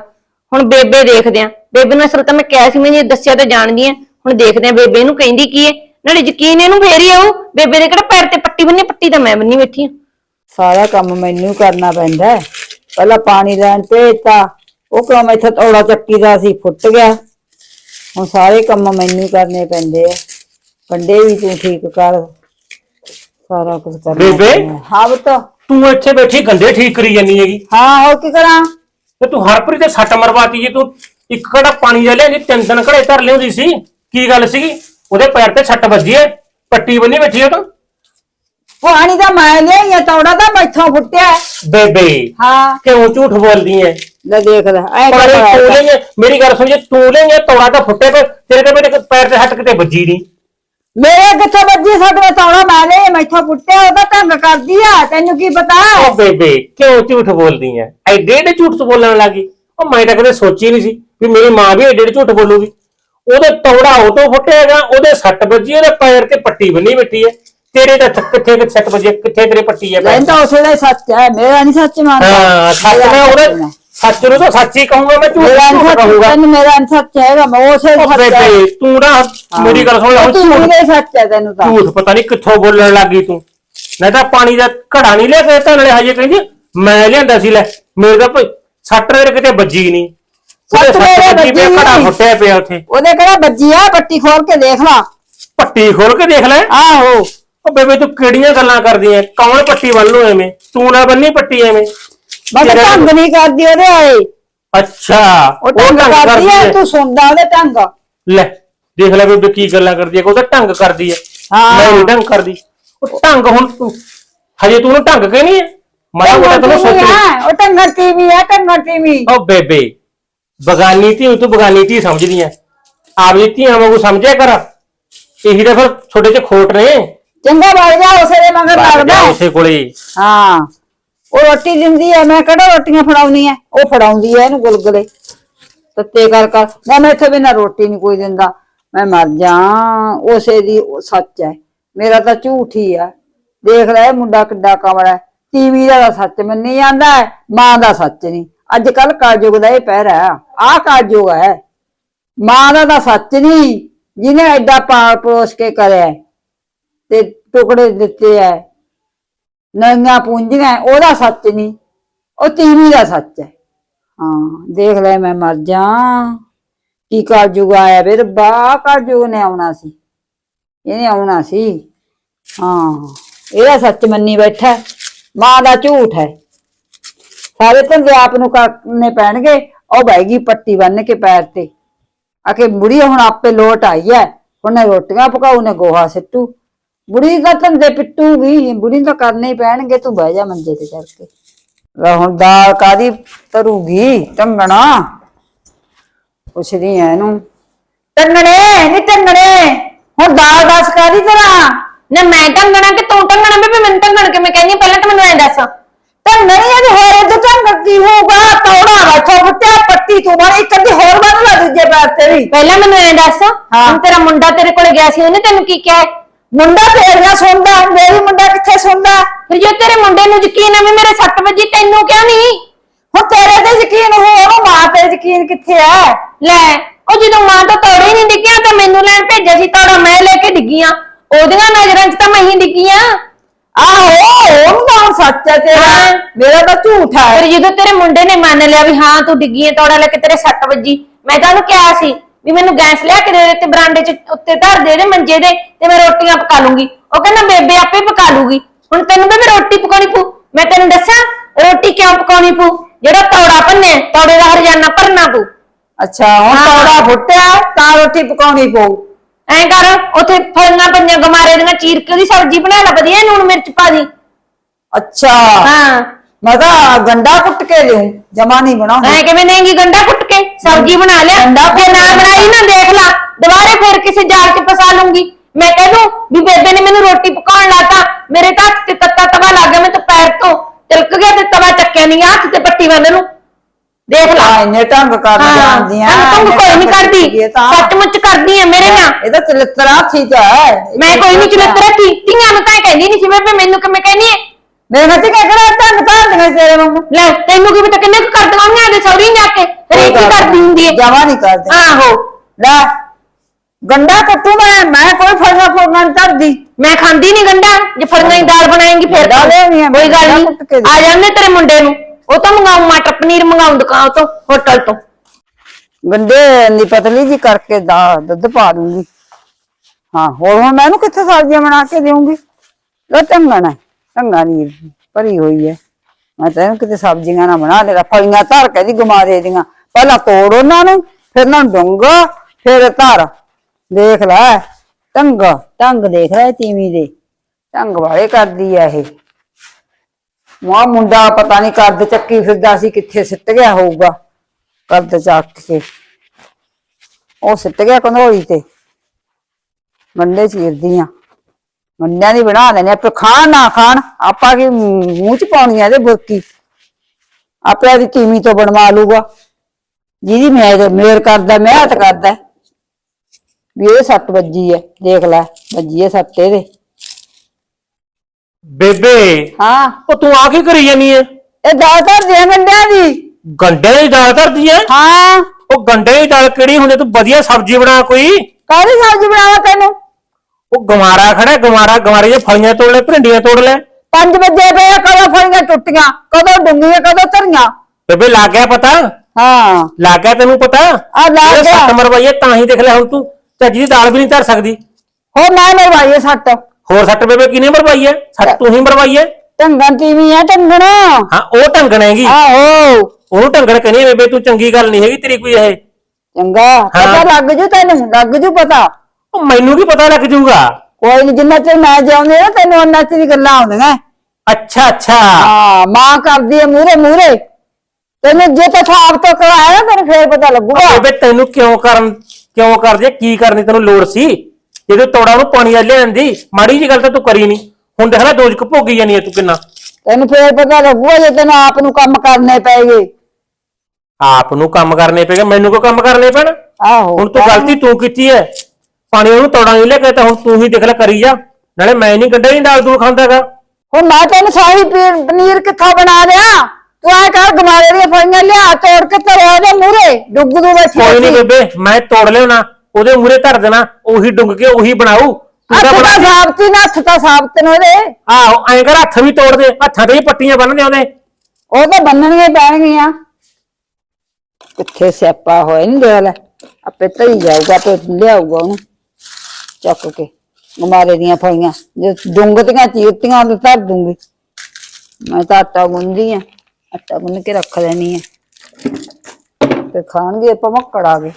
ਹੁਣ ਬੇਬੇ ਦੇਖਦੇ ਆ। ਬੇਬੇ ਨੂੰ ਅਸਲ ਤਾਂ ਮੈਂ ਕਿਹਾ ਸੀ, ਮੈਂ ਜੇ ਦੱਸਿਆ ਤਾਂ ਜਾਣਦੀ ਆ। ਹੁਣ ਦੇਖਦੇ ਆ ਬੇਬੇ ਨੂੰ ਕਹਿੰਦੀ ਕੀ ਏ ਨਾਲੇ ਯਕੀਨ ਇਹਨੂੰ ਫੇਰ ਹੀ ਆਊ, ਬੇਬੇ ਦੇ ਕਿਹੜਾ ਪੈਰ ਤੇ ਪੱਟੀ ਬੰਨੀ ਪੱਟੀ ਤਾਂ ਮੈਂ ਬੰਨੀ ਬੈਠੀ ਆ। ਸਾਰਾ ਕੰਮ ਮੈਨੂੰ ਕਰਨਾ ਪੈਂਦਾ ਹੈ। ਪਹਿਲਾਂ ਪਾਣੀ ਲੈਣ ਭੇਜਤਾ ਉਹ ਕੰਮ ਮੈਥੇ ਤੋੜਾ ਚੱਕੀ ਦਾ ਸੀ, ਫੁੱਟ ਗਿਆ। ਹੁਣ ਸਾਰੇ ਕੰਮ ਮੈਨੂੰ ਕਰਨੇ ਪੈਂਦੇ ਆ। ਕੰਡੇ ਵੀ ਤੂੰ ਠੀਕ ਕਰ। ਸਾਰਾ ਕੁਝ ਕਰਨਾ ਬੇਬੇ? ਹਾਂ ਬਤ ਤੂੰ ਇੱਥੇ ਬੈਠੀ ਗੰਦੇ ਠੀਕ ਕਰੀ ਜਾਨੀ ਹੈਗੀ। ਹਾਂ ਹੋਰ ਕੀ ਕਰਾਂ? ਤੇ ਤੂੰ ਹਰਪ੍ਰੀਤ ਦੇ ਸੱਟ ਮਰਵਾਤੀ ਜੇ ਤੂੰ ਇੱਕ ਘੜਾ ਪਾਣੀ ਦਾ ਲਿਆ ਜੀ ਤਿੰਨ ਤਿੰਨ ਘੜੇ ਧਰ ਲਿਆਉਂਦੀ ਸੀ। ਕੀ ਗੱਲ ਸੀਗੀ? ਉਹਦੇ ਪੈਰ ਤੇ ਸੱਟ ਵੱਜੀ ਹੈ ਪੱਟੀ ਬੰਨੀ ਬੈਠੀ ਉਹ ਤਾਂ। ਪਾਣੀ ਦਾ ਮੈਂ ਲਿਆ ਤੋੜਾ ਤਾਂ ਮੈਥੋਂ ਫੁੱਟਿਆ। ਹੈ। ਬੇਬੇ ਹਾਂ। ਕਿਉਂ ਝੂਠ ਬੋਲਦੀ ਹੈ ਲੈ ਦੇਖ ਲੈ ਐ ਪਰ ਇਹ ਤੂੰ ਲਈਏ ਮੇਰੀ ਗੱਲ ਸੁਣ ਜੇ ਤੂੰ ਲਈਏ ਤੋੜਾ ਤਾਂ ਫੁੱਟੇ ਤੇਰੇ ਤੇ ਮੇਰੇ ਪੈਰ ਤੇ ਹੱਟ ਕਿਤੇ ਵੱਜੀ ਨਹੀਂ। ਮੇਰੇ ਕਿੱਥੋਂ ਵੱਜੀ? ਸਾਡੇ ਤੌੜਾ ਮੈਂ ਲੈ ਮੈਥੋਂ ਪੁੱਟਿਆ ਉਹਦਾ ਢੰਗ ਕਰਦੀ ਆ। ਤੈਨੂੰ ਕੀ ਪਤਾ? ਉਹ ਬੇਬੇ ਕਿਉਂ ਝੂਠ ਬੋਲਦੀ ਐ? ਐਡੇ ਐਡੇ ਝੂਠ ਤੋਂ ਬੋਲਣ ਲੱਗੀ। ਉਹ ਮੈਂ ਤਾਂ ਕਦੇ ਸੋਚੀ ਨਹੀਂ ਸੀ ਵੀ ਮੇਰੀ ਮਾਂ ਵੀ ਐਡੇ ਐਡੇ ਝੂਠ ਬੋਲੂਗੀ। ਉਹਦੇ ਤੌੜਾ ਉਤੋਂ ਫੁੱਟੇਗਾ ਉਹਦੇ ਸੱਟ ਵੱਜੀ ਉਹਦੇ ਪੈਰ ਤੇ ਪੱਟੀ ਬੰਨੀ ਬੈਠੀ ਐ। ਤੇਰੇ ਤਾਂ ਥ- ਕਿੱਥੇ ਕਿ ਸੱਟ ਵੱਜੀ ਐ, ਕਿੱਥੇ ਤੇਰੇ ਪੱਟੀ ਐ ਪੈਰ ਲੈਂਦਾ ਉਸੇ ਦਾ ਹੀ ਸੱਚ ਹੈ ਮੇਰਾ ਨਹੀਂ ਸੱਚ ਮੰਨਦਾ। ਹਾਂ ਸੱਚ ਮੈਂ ਉਹਦੇ ਸੱਚ ਨੂੰ ਤਾਂ ਸੱਚ ਹੀ ਕਹੂੰਗਾ ਮੈਂ ਝੂਠ ਮੇਰਾ ਨਹੀਂ ਕਹੂੰਗਾ? ਤੈਨੂੰ ਮੇਰਾ ਨਹੀਂ ਸੱਚ ਹੈਗਾ ਮੈਂ ਉਸੇ ਉਹ ਸੱਚ ਹੈ। ਬੇਬੇ ਤੂੰ ਨਾ ਮੇਰੀ ਗੱਲ ਸੁਣ ਲੈ ਉਹ ਤੂੰ ਝੂਠ ਮੇਰੇ ਸੱਚ ਹੈ ਤੈਨੂੰ ਤਾਂ। ਝੂਠ ਪਤਾ ਨਹੀਂ ਕਿੱਥੋਂ ਬੋਲਣ ਲੱਗੀ ਤੂੰ। ਮੈਂ ਤਾਂ ਪਾਣੀ ਦਾ ਘੜਾ ਨਹੀਂ ਲਿਆ ਕੇ ਤਾਂ ਨਾਲੇ ਹਜੇ ਕਹਿੰਦੀ ਮੈਂ ਲਿਆਂਦਾ ਸੀ ਲੈ ਮੇਰੇ ਤਾਂ ਭਾਈ ਸੱਟ ਮੇਰੇ ਕਿਤੇ ਵੱਜੀ ਨਹੀਂ ਉਹਦੇ ਸੱਟ ਮੇਰੇ ਵੱਜੀ ਪਿਆ ਵੱਜੀ ਘੜਾ ਨਹੀਂ। ਫੁੱਟਿਆ ਪਿਆ ਉੱਥੇ। ਉਹਦੇ ਕਿਹੜਾ ਵੱਜੀ ਆ? ਪੱਟੀ ਖੋਲ ਕੇ ਦੇਖ ਲਾ। ਪੱਟੀ ਖੋਲ ਕੇ ਦੇਖ ਲੈ। ਆਹੋ। ਉਹ ਬੇਬੇ ਤੂੰ ਕਿਹੜੀਆਂ ਗੱਲਾਂ ਕਰਦੀ ਐ? ਕੌਣ ਪੱਟੀ ਵੱਲ ਨੂੰ ਐਵੇਂ? ਤੂੰ ਨਾ ਬੰਨੀ ਪੱਟੀ ਐਵੇਂ। ਬਸ ਢੰਗ ਨਹੀਂ ਕਰਦੀ ਉਹਦੇ ਆਏ। ਅੱਛਾ ਉਹ ਢੰਗ ਕਰਦੀ ਐ। ਤੂੰ ਸੁਣਦਾ ਉਹਦੇ ਢੰਗ। ਲੈ ਦੇਖ ਲੈ ਬੇਬੇ ਕੀ ਗੱਲਾਂ ਕਰਦੀ ਐ ਉਹਦਾ ਢੰਗ ਕਰਦੀ ਐ ਹਾਂ। ਮੈਂ ਢੰਗ ਕਰਦੀ। ਉਹ ਢੰਗ ਹੁਣ ਤੂੰ ਹਜੇ ਤੂੰ ਉਹਨੂੰ ਢੰਗ ਕਹਿਣੀ ਐ ਮਾੜਾ ਮੋਟਾ ਤੈਨੂੰ ਸੋਚਣੀ। ਆ, ਉਹ ਢੰਗਰ ਟੀਵੀ ਆ ਢੰਗਰ ਟੀਵੀ ਉਹ ਬੇਬੇ ਬਗਾਨੀ ਧੀ ਤੂੰ ਬਗਾਨੀ ਧੀ ਸਮਝਦੀ ਐ ਆਪਦੀ ਧੀਆਂ ਵਾਂਗੂ ਸਮਝਿਆ ਕਰ। ਇਹੀ ਤਾਂ ਫਿਰ ਛੋਟੇ ਚ ਖੋਟ ਨੇ। ਚੰਗਾ ਵਗ ਜਾ ਉਸੇ ਦੇ ਮਗਰ ਲੱਗਦਾ। ਉਸੇ ਕੋਲੇ। ਹਾਂ। ਉਹ ਰੋਟੀ ਦਿੰਦੀ ਐ ਮੈਂ ਕਿਹੜਾ ਰੋਟੀਆਂ ਫੜਾਉਣੀ ਐ ਉਹ ਫੜਾਉਂਦੀ ਐ ਇਹਨੂੰ ਗੁਲਗੁਲੇ। ਤੱਤੇ ਕਰ ਕਰ। ਮੈਂ ਮੈਥੇ ਬਿਨਾ ਰੋਟੀ ਨਹੀਂ ਕੋਈ ਦਿੰਦਾ। ਮੈਂ ਮਰ ਜਾ ਉਸੇ ਦੀ ਸੱਚ ਐ। ਮੇਰਾ ਤਾਂ ਝੂਠ ਹੀ ਆ। ਦੇਖ ਲੈ, ਮੁੰਡਾ ਕਿੱਡਾ ਕਮਲਾ ਟੀਵੀ ਦਾ ਤਾਂ ਸੱਚ ਮੰਨੀ ਜਾਂਦਾ ਮਾਂ ਦਾ ਸੱਚ ਨਹੀਂ ਅੱਜ ਕੱਲ ਕਲਯੁਗ ਦਾ ਇਹ ਪਹਿਰਾ ਹੈ ਆਹ ਕਲਯੁਗ ਹੈ ਮਾਂ ਦਾ ਤਾਂ ਸੱਚ ਨਹੀਂ ਜਿਹਨੇ ਐਡਾ ਪਾਲ ਪੋਸ ਕੇ ਕਰਿਆ ਤੇ ਟੁਕੜੇ ਦਿੱਤੇ ਐ। ਨੰਗਾ ਪੂੰਜੀਆਂ ਉਹਦਾ ਸੱਚ ਨਹੀਂ ਉਹ ਤੀਵੀਂ ਦਾ ਸੱਚ ਹੈ। ਹਾਂ, ਦੇਖ ਲੈ ਮੈਂ ਮਰ ਜਾ ਕੀ ਕਾਜੂਗ ਆਇਆ ਵੇ ਰੱਬਾ ਕਾਜੂਗ ਨੇ ਆਉਣਾ ਸੀ। ਇਹਨੇ ਆਉਣਾ ਸੀ। ਹਾਂ, ਇਹਦਾ ਸੱਚ ਮੰਨੀ ਬੈਠਾ ਮਾਂ ਦਾ ਝੂਠ ਹੈ। ਸਾਰੇ ਧੰਦੇ ਆਪ ਨੂੰ ਕਰਨੇ ਪੈਣਗੇ। ਉਹ ਬੈਗੀ ਪੱਟੀ ਬੰਨ ਕੇ ਪੈਰ ਤੇ। ਆਕੇ ਬੁੜੀ ਹੁਣ ਆਪੇ ਲੋਟ ਆਈ ਹੈ। ਉਹਨੇ ਰੋਟੀਆਂ ਪਕਾਉ ਨੇ ਗੋਹਾ ਸਿੱਟੂ। ਬੁੜੀ ਦਾ ਧੰਦੇ ਪਿੱਟੂਗੀ ਬੁੜੀ ਤਾਂ ਕਰਨੇ ਹੀ ਪੈਣਗੇ ਤੂੰ ਬਹਿ ਜਾ ਮੰਜੇ ਤੇ ਚੜ ਕੇ। ਲੈ ਹੁਣ ਦਾਲ ਕਾਦੀ ਤਰੂਗੀ ਟੰਗਣਾ। ਪੁੱਛਦੀ ਐ ਇਹਨੂੰ। ਟੰਗਣੇ ਨੀ ਟੰਗਣੇ। ਹੁਣ ਦਾਲ ਦੱਸ ਕਾਦੀ ਤਰ੍ਹਾਂ ਨਾ ਮੈਂ ਟੰਗਣਾ ਕਿ ਤੂੰ ਟੰਗਣਾ? ਬੇਬੇ ਮੈਨੂੰ ਟੰਗਣ ਕਿਵੇਂ ਕਹਿੰਦੀ ਆਂ? ਪਹਿਲਾਂ ਤਾਂ ਮੈਨੂੰ ਐ ਦੱਸ। ਤਾਂ ਨਹੀਂ ਇਹ ਹੋਰ ਇਹ ਟੰਗ ਕੀ ਹੋਊਗਾ? ਤੌੜਾ ਬੈਠਾ ਫੁੱਟਿਆ ਪੱਟੀ ਤੂੰ ਮਾਰੀ ਇੱਕ ਅੱਧੀ ਹੋਰ ਬਣ ਲੈ ਦੂਜੇ ਤੇ ਵੀ। ਪਹਿਲਾਂ ਮੈਨੂੰ ਐ ਦੱਸ। ਹੁਣ ਤੇਰਾ ਮੁੰਡਾ ਤੇਰੇ ਕੋਲ ਗਿਆ ਸੀ ਉਹਨੇ ਤੈਨੂੰ ਕੀ ਕਿਹਾ? ਮੁੰਡਾ ਫੇਰੀਆਂ ਸੁਣਦਾ ਮੇਰੀ ਮੁੰਡਾ ਕਿੱਥੇ ਸੁਣਦਾ? ਫਿਰ ਜੇ ਤੇਰੇ ਮੁੰਡੇ ਨੂੰ ਯਕੀਨ ਆ ਵੀ ਮੇਰੇ ਸੱਟ ਵੱਜੀ ਤੈਨੂੰ ਕਿਉਂ ਨਹੀਂ? ਹੁਣ ਤੇਰੇ ਤੇ ਯਕੀਨ ਹੋ ਉਹਨੂੰ ਮਾਂ ਤੇ ਯਕੀਨ ਕਿੱਥੇ ਹੈ ਲੈ ਉਹ ਜਦੋਂ ਮਾਂ ਤੋਂ ਤੋੜੇ ਨਹੀਂ ਡਿੱਗਿਆ ਤਾਂ ਮੈਨੂੰ ਲੈਣ ਭੇਜਿਆ ਸੀ ਤੋੜਾ ਮੈਂ ਲੈ ਕੇ ਡਿੱਗੀਆਂ। ਉਹਦੀਆਂ ਨਜ਼ਰਾਂ 'ਚ ਤਾਂ ਮੈਂ ਹੀ ਡਿੱਗੀਆਂ। ਆਹੋ ਉਹਨੂੰ ਤਾਂ ਸੱਚ ਹੈ ਤੇਰਾ। ਮੇਰਾ ਤਾਂ ਝੂਠ ਹੈ ਫਿਰ ਜਦੋਂ ਤੇਰੇ ਮੁੰਡੇ ਨੇ ਮੰਨ ਲਿਆ ਵੀ ਹਾਂ ਤੂੰ ਡਿੱਗੀ ਐ ਤੋੜਾ ਲੈ ਕੇ ਤੇਰੇ ਸੱਟ ਵੱਜੀ ਮੈਂ ਤਾਂ ਉਹਨੂੰ ਕਿਹਾ ਸੀ ਵੀ ਮੈਨੂੰ ਗੈਸ ਲਿਆ ਕੇ ਦੇ ਦੇ ਤੇ ਬਰਾਂਡੇ 'ਚ ਉੱਤੇ ਧਰ ਦੇ ਦੇ ਮੰਜੇ ਦੇ ਤੇ ਮੈਂ ਰੋਟੀਆਂ ਪਕਾ ਲੂੰਗੀ। ਉਹ ਕਹਿੰਦਾ ਬੇਬੇ ਆਪੇ ਪਕਾ ਲੂਗੀ। ਹੁਣ ਤੈਨੂੰ ਵੀ ਰੋਟੀ ਪਕਾਉਣੀ ਪਊ। ਮੈਂ ਤੈਨੂੰ ਦੱਸਾਂ ਰੋਟੀ ਕਿਉਂ ਪਕਾਉਣੀ ਪਊ? ਜਿਹੜਾ ਤੋੜਾ ਭੰਨੇ ਤੋੜੇ ਦਾ ਹਰਜਾਨਾ ਭਰਨਾ ਪਊ। ਅੱਛਾ ਹੁਣ ਹਾਂ। ਤੌੜਾ ਫੁੱਟਿਆ ਤਾਂ ਰੋਟੀ ਪਕਾਉਣੀ ਪਊ। ਐਂ ਕਰ ਉਥੇ ਫਲੀਆਂ ਪਈਆਂ ਗਮਾਰੇ ਦੀਆਂ ਚੀਰ ਕੇ ਉਹਦੀ ਸਬਜ਼ੀ ਬਣਾ ਲੈ ਵਧੀਆ ਨੂਣ ਮਿਰਚ ਪਾ ਦੀ। ਅੱਛਾ। ਹਾਂ। ਮੈਂ ਤਾਂ ਗੰਡਾ ਕੁੱਟ ਕੇ ਲਿਉ ਜਮਾ ਨਹੀਂ ਬਣਾਉਂਦੀ। ਐ ਕਿਵੇਂ ਦੇਂਗੀ ਗੰਡਾ ਕੁੱਟ ਕੇ? ਸਬਜ਼ੀ ਬਣਾ ਲਿਆ? ਗੰਢਾ ਜੇ ਨਾ ਬਣਾਈ ਨਾ ਦੇਖ ਲਾ ਦੁਬਾਰੇ ਫੇਰ ਕਿਸੇ ਜਾਲ 'ਚ ਫਸਾ ਲੂੰਗੀ। ਮੈਂ ਕਹਿ ਦੂੰ ਵੀ ਬੇਬੇ ਨੇ ਮੈਨੂੰ ਰੋਟੀ ਪਕਾਉਣ ਲਾਤਾ ਮੇਰੇ ਤਾਂ ਹੱਥ ਤੇ ਤੱਤਾ ਤਵਾ ਲੱਗ ਗਿਆ ਮੈਂ ਤਾਂ ਪੈਰ ਤੋਂ ਤਿਲਕ ਗਿਆ ਤੇ ਤਵਾ ਚੱਕਿਆ ਨਹੀਂ ਹੱਥ ਤੇ ਪੱਟੀ ਬੰਨ ਨੂੰ ਦੇਖ ਲਾ। ਹਾਂ ਇੰਨੇ ਢੰਗ ਕਰ ਹਾਂ ਜਾਂਦੀਆਂ ਤੂੰ ਇੰਨੇ ਕੋਈ ਨਹੀਂ ਕਰਦੀ। ਤਾਂ। ਸੱਚਮੁੱਚ ਕਰਦੀ ਐ ਮੇਰੇ ਨਾਲ। ਇਹ ਤਾਂ ਚਲਿੱਤਰਾ ਠੀਕ ਹੈ ਮੈਂ ਕੋਈ ਨਹੀਂ ਚਲਤ ਰੱਖੀ ਧੀਆਂ ਨੂੰ ਤਾਂ ਇਹ ਕਹਿੰਦੀ ਨਹੀਂ ਸੀ ਬੇਬੇ ਮੈਨੂੰ ਕਿਵੇਂ ਕਹਿਨੀ ਐ? ਤੇ ਕਿਹੜਾ ਢੰਗ ਧਾਰਦੀਆਂ ਤੇਰੇ ਵਾਂਗੂ। ਲੈ ਤੈਨੂੰ ਕੀ ਪਤਾ ਕਿੰਨੇ ਕੁ ਕਰ ਦਵਾਂਗੇ ਆਦੇ ਸੌਰੀ ਜਾ ਕੇ ਹਰੇਕ ਹੀ ਕਰਦੀ ਹੁੰਦੀ ਐ ਜਮਾ ਨਹੀਂ ਕਰਦੇ। ਆਹੋ। ਲੈ ਗੰਡਾ ਕੁੱਟੂ ਮੈਂ ਮੈਂ ਕੋਈ ਫੜਨਾ ਫੋੜਨਾ ਨਹੀਂ ਕਰਦੀ ਮੈਂ ਖਾਂਦੀ ਨਹੀਂ ਗੰਡਾ ਜੇ ਫੜਨਾ ਹੀ ਦਾਲ ਬਣਾਏਂਗੀ ਫਿਰ ਗੰਢਾ ਖਾ ਲਿਆਉਣੀ ਆ, ਕੋਈ ਗੱਲ ਗੰਢਾ ਨਹੀਂ ਕੁੱਟ ਕੇ ਦੇ। ਆ ਜਾਂਦੇ ਤੇਰੇ ਮੁੰਡੇ ਨੂੰ। ਉਹ ਤਾਂ ਮੰਗਾਉ ਮਟਰ ਪਨੀਰ ਮੰਗਾਉ ਦੁਕਾਨ ਤੋਂ ਹੋਟਲ ਤੋਂ। ਗੰਡੇ ਦੀ ਪਤਲੀ ਜੀ ਕਰਕੇ ਦਾ ਦੁੱਧ ਪਾ ਦੂੰਗੀ। ਹਾਂ ਹੋਰ ਹੁਣ ਮੈਂ ਇਹਨੂੰ ਕਿੱਥੇ ਸਬਜ਼ੀਆਂ ਬਣਾ ਕੇ ਦੇਵਾਂਗੀ ਲੋ ਟੰਗਾ ਦੀ ਭਰੀ ਹੋਈ ਹੈ। ਮੈਂ ਤਾਂ ਇਹਨੂੰ ਕਿਤੇ ਸਬਜ਼ੀਆਂ ਨਾ ਬਣਾ ਲੈ ਫਲੀਆਂ ਧਰ ਕੇ ਦੀ ਗਮਾ ਦੇ ਦੀਆਂ ਪਹਿਲਾਂ ਤੋੜ ਉਹਨਾਂ ਨੂੰ ਫਿਰ ਨਾ ਡੁੰਗ ਫਿਰ ਧਰ। ਦੇਖ ਲੈ ਟੰਗ ਟੰਗ ਦੇਖ ਲੈ ਤੀਵੀਂ ਦੇ। ਟੰਗ ਵਾਲੇ ਕਰਦੀ ਆ ਇਹ। ਮਾ ਮੁੰਡਾ ਪਤਾ ਨਹੀਂ ਕਰਦ ਚੱਕੀ ਫਿਰਦਾ ਸੀ ਕਿੱਥੇ ਸਿੱਟ ਗਿਆ ਹੋਊਗਾ। ਕਰਦ ਚੱਕ ਕੇ। ਉਹ ਸਿੱਟ ਗਿਆ ਕੰਧੋਲੀ ਤੇ। ਮੰਡੇ ਚੀਰਦੀਆਂ। ਮੰਡਿਆਂ ਦੀ ਬਣਾ ਦੇਣੇ ਆਪੇ ਖਾਣ ਨਾ ਖਾਣ ਆਪਾਂ ਕੀ ਮੂੰਹ ਚ ਪਾਉਣੀ ਆ ਇਹਦੇ ਬੁਰਕੀ? ਆਪੇ ਦੀ ਤੀਵੀਂ ਤੋਂ ਬਣਵਾ ਲੂਗਾ ਜਿਹਦੀ ਮੇਰ ਮੇਰ ਕਰਦਾ ਮਿਹਨਤ ਕਰਦਾ। ਵੀ ਇਹ ਸੱਟ ਵੱਜੀ ਹੈ ਦੇਖ ਲੈ ਵੱਜੀ ਹੈ ਸੱਟ ਇਹਦੇ। ਬੇਬੇ ਹਾਂ। ਉਹ ਤੂੰ ਆ ਕੀ ਕਰੀ ਜਾਨੀ ਐ? ਇਹ ਦਾਲ ਧਰਦੀ ਆ ਮੰਡਿਆਂ ਦੀ। ਗੰਡੇ ਦੀ ਦਾਲ ਧਰਦੀ ਐ? ਹਾਂ। ਉਹ ਗੰਡੇ ਦੀ ਦਾਲ ਕਿਹੜੀ ਹੁੰਦੀ ਤੂੰ ਵਧੀਆ ਸਬਜ਼ੀ ਬਣਾ ਕੋਈ। ਕਾਹਦੀ ਸਬਜ਼ੀ ਬਣਾਵਾ ਤੈਨੂੰ? ਉਹ ਗਮਾਰਾ ਖੜਾ ਗਮਾਰਾ ਗਮਾਰੇ ਦੀਆਂ ਫਲੀਆਂ ਤੋੜ ਲੈ ਭਿੰਡੀਆਂ ਤੋੜ ਲੈ। 5 ਵਜੇ ਆ, ਕਦੋਂ ਫੜੀਆਂ ਟੁੱਟੀਆਂ ਕਦੋਂ ਡੁੰਗੀਆਂ ਕਦੋਂ ਧਰੀਆਂ? ਬੇਬੇ ਲੱਗ ਗਿਆ ਪਤਾ? ਹਾਂ। ਲੱਗ ਗਿਆ ਤੈਨੂੰ ਪਤਾ? ਆ ਲੱਗ ਗਿਆ। ਸੱਤ ਮਰਵਾਈਏ ਤਾਂ ਹੀ ਦੇਖ ਲੈ ਹੁਣ ਤੂੰ। ਚੱਜੀ ਦੀ ਦਾਲ ਵੀ ਨਹੀਂ ਧਰ ਸਕਦੀ। ਹੋ ਮੈਂ ਮਰਵਾਈਏ ਸੱਟ। ਹੋਰ ਸੱਟ ਬੇਬੇ ਕਿਨੇ ਮਰਵਾਈ ਐ ਸੱਟ ਤੂੰ ਹੀ ਮਰਵਾਈ ਐ ਢੰਗਣ ਟੀਵੀ ਆ ਢੰਗਣ। ਹਾਂ ਉਹ ਢੰਗਣ ਹੈਗੀ। ਆਹੋ। ਉਹਨੂੰ ਢੰਗਣ ਕਹਿੰਦੀ ਬੇਬੇ ਤੂੰ ਚੰਗੀ ਗੱਲ ਨਹੀਂ ਹੈਗੀ ਤੇਰੀ ਕੋਈ ਇਹ। ਚੰਗਾ ਪਤਾ ਲੱਗ ਜੂ ਤੈਨੂੰ ਲੱਗ ਜੂ ਪਤਾ। ਉਹ ਮੈਨੂੰ ਕੀ ਪਤਾ ਲੱਗ ਜਾਊਗਾ। ਕੋਈ ਨਹੀਂ ਜਿੰਨਾ ਚਿਰ ਮੈਂ ਜਾਉਂਦੇ ਨਾ ਤੈਨੂੰ ਉਹਨਾਂ ਚਿਰ ਹੀ ਗੱਲਾਂ ਆਉਂਦੀਆਂ। ਅੱਛਾ ਅੱਛਾ। ਹਾਂ ਮਾਂ ਕਰਦੀ ਹੈ ਮੂਰੇ ਮੂਰੇ ਤੈਨੂੰ ਜੇ ਤੇ ਥਾਪ ਤੋਂ ਕਰਾਇਆ ਨਾ ਤੈਨੂੰ ਫੇਰ ਪਤਾ ਲੱਗੂਗਾ। ਬੇਬੇ ਤੈਨੂੰ ਕਿਉਂ ਕਰਨ ਕਿਉਂ ਕਰਦੀ ਕੀ ਕਰਨੀ ਤੈਨੂੰ ਲੋੜ ਸੀ? ਜਦੋਂ ਤੋੜਾ ਉਹਨੂੰ ਪਾਣੀ ਆ ਲਿਆਂਦੀ ਮਾੜੀ ਜੀ ਗੱਲ ਤਾਂ ਤੂੰ ਕਰੀ ਨਹੀਂ ਹੁਣ ਦੇਖ ਲੈ ਦੋਜਕ ਭੋਗੀ ਜਾਨੀ ਐ ਤੂੰ ਕਿੰਨਾ। ਤੈਨੂੰ ਫੇਰ ਪਤਾ ਲੱਗੂਗਾ ਜੇ ਤੈਨੂੰ ਆਪ ਨੂੰ ਕੰਮ ਕਰਨੇ ਪੈਗੇ। ਆਪ ਨੂੰ ਕੰਮ ਕਰਨੇ ਪੈਗੇ ਮੈਨੂੰ ਕੋ ਕੰਮ ਕਰਨੇ ਪੈਣ? ਆਹੋ। ਹੁਣ ਤੂੰ ਗਲਤੀ ਤੂੰ ਕੀਤੀ ਐ ਪਾਣੀ ਉਹਨੂੰ ਤੋੜਾ ਨਹੀਂ ਲੈ ਕੇ ਤਾਂ ਹੁਣ ਤੂੰ ਹੀ ਦੇਖ ਲੈ ਕਰੀ ਜਾ। ਨਾਲੇ ਮੈਂ ਨਹੀਂ ਗੰਢੇ ਨਹੀਂ ਦਾਲ ਦੂਲ ਖਾਂਦਾਗਾ ਹੁਣ ਮੈਂ ਤੈਨੂੰ ਸਾਰੀ ਪੀ- ਪਨੀਰ ਕਿੱਥੋਂ ਬਣਾ ਦਿਆਂ? ਤੂੰ ਆ ਕਰ ਗਮਾਰੇ ਦੀਆਂ ਫੜੀਆਂ ਲਿਆ ਤੋੜ ਕੇ ਧਰਿਆ ਦੇ ਮੂਰੇ ਡੁੱਗ ਦੂ ਬੈਠੀ ਕੋਈ ਨਹੀਂ। ਬੇਬੇ ਮੈਂ ਤੋੜ ਲਿਆਉਣਾ ਉਹਦੇ ਮੂਰੇ ਧਰ ਦੇਣਾ ਉਹੀ ਡੁੰਗ ਕੇ ਉਹੀ ਬਣਾਉ ਤੂੰ ਹੱਥ ਤਾਂ ਤਾਂ ਬਣਾ ਸਾਬਤੀ ਨਾ ਹੱਥ ਤਾਂ ਸਾਬਤ ਨੇ ਉਹਦੇ। ਆਹੋ ਐਂ ਕਰ ਹੱਥ ਵੀ ਤੋੜ ਦੇ ਹੱਥਾਂ ਤੇ ਹੀ ਪੱਟੀਆਂ ਬੰਨ ਦੇ ਉਹਦੇ। ਉਹ ਤਾਂ ਬੰਨਣੀਆਂ ਹੀ ਪੈਣਗੀਆਂ। ਕਿੱਥੇ ਸਿਆਪਾ ਹੋਇਆ ਨਹੀਂ ਦੇਖ ਲੈ। ਆਪੇ ਧਰੀ ਜਾਊਗਾ ਆਪੇ ਲਿਆਊਗਾ ਉਹਨੂੰ। ਚੱਕ ਕੇ ਗਮਾਰੇ ਦੀਆਂ ਫਲੀਆਂ। ਜੇ ਡੁੰਗਤੀਆਂ ਚੀਰਤੀਆਂ ਤਾਂ ਧਰ ਦੂੰਗੀ। ਮੈਂ ਤਾਂ ਆਟਾ ਗੁੰਨਦੀ ਆ। ਆਟਾ ਗੁੰਨ ਕੇ ਰੱਖ ਲੈਣੀ ਆ। ਤੇ ਖਾਣਗੇ ਆਪਾਂ ਮੱਕੜ ਆ ਗਏ।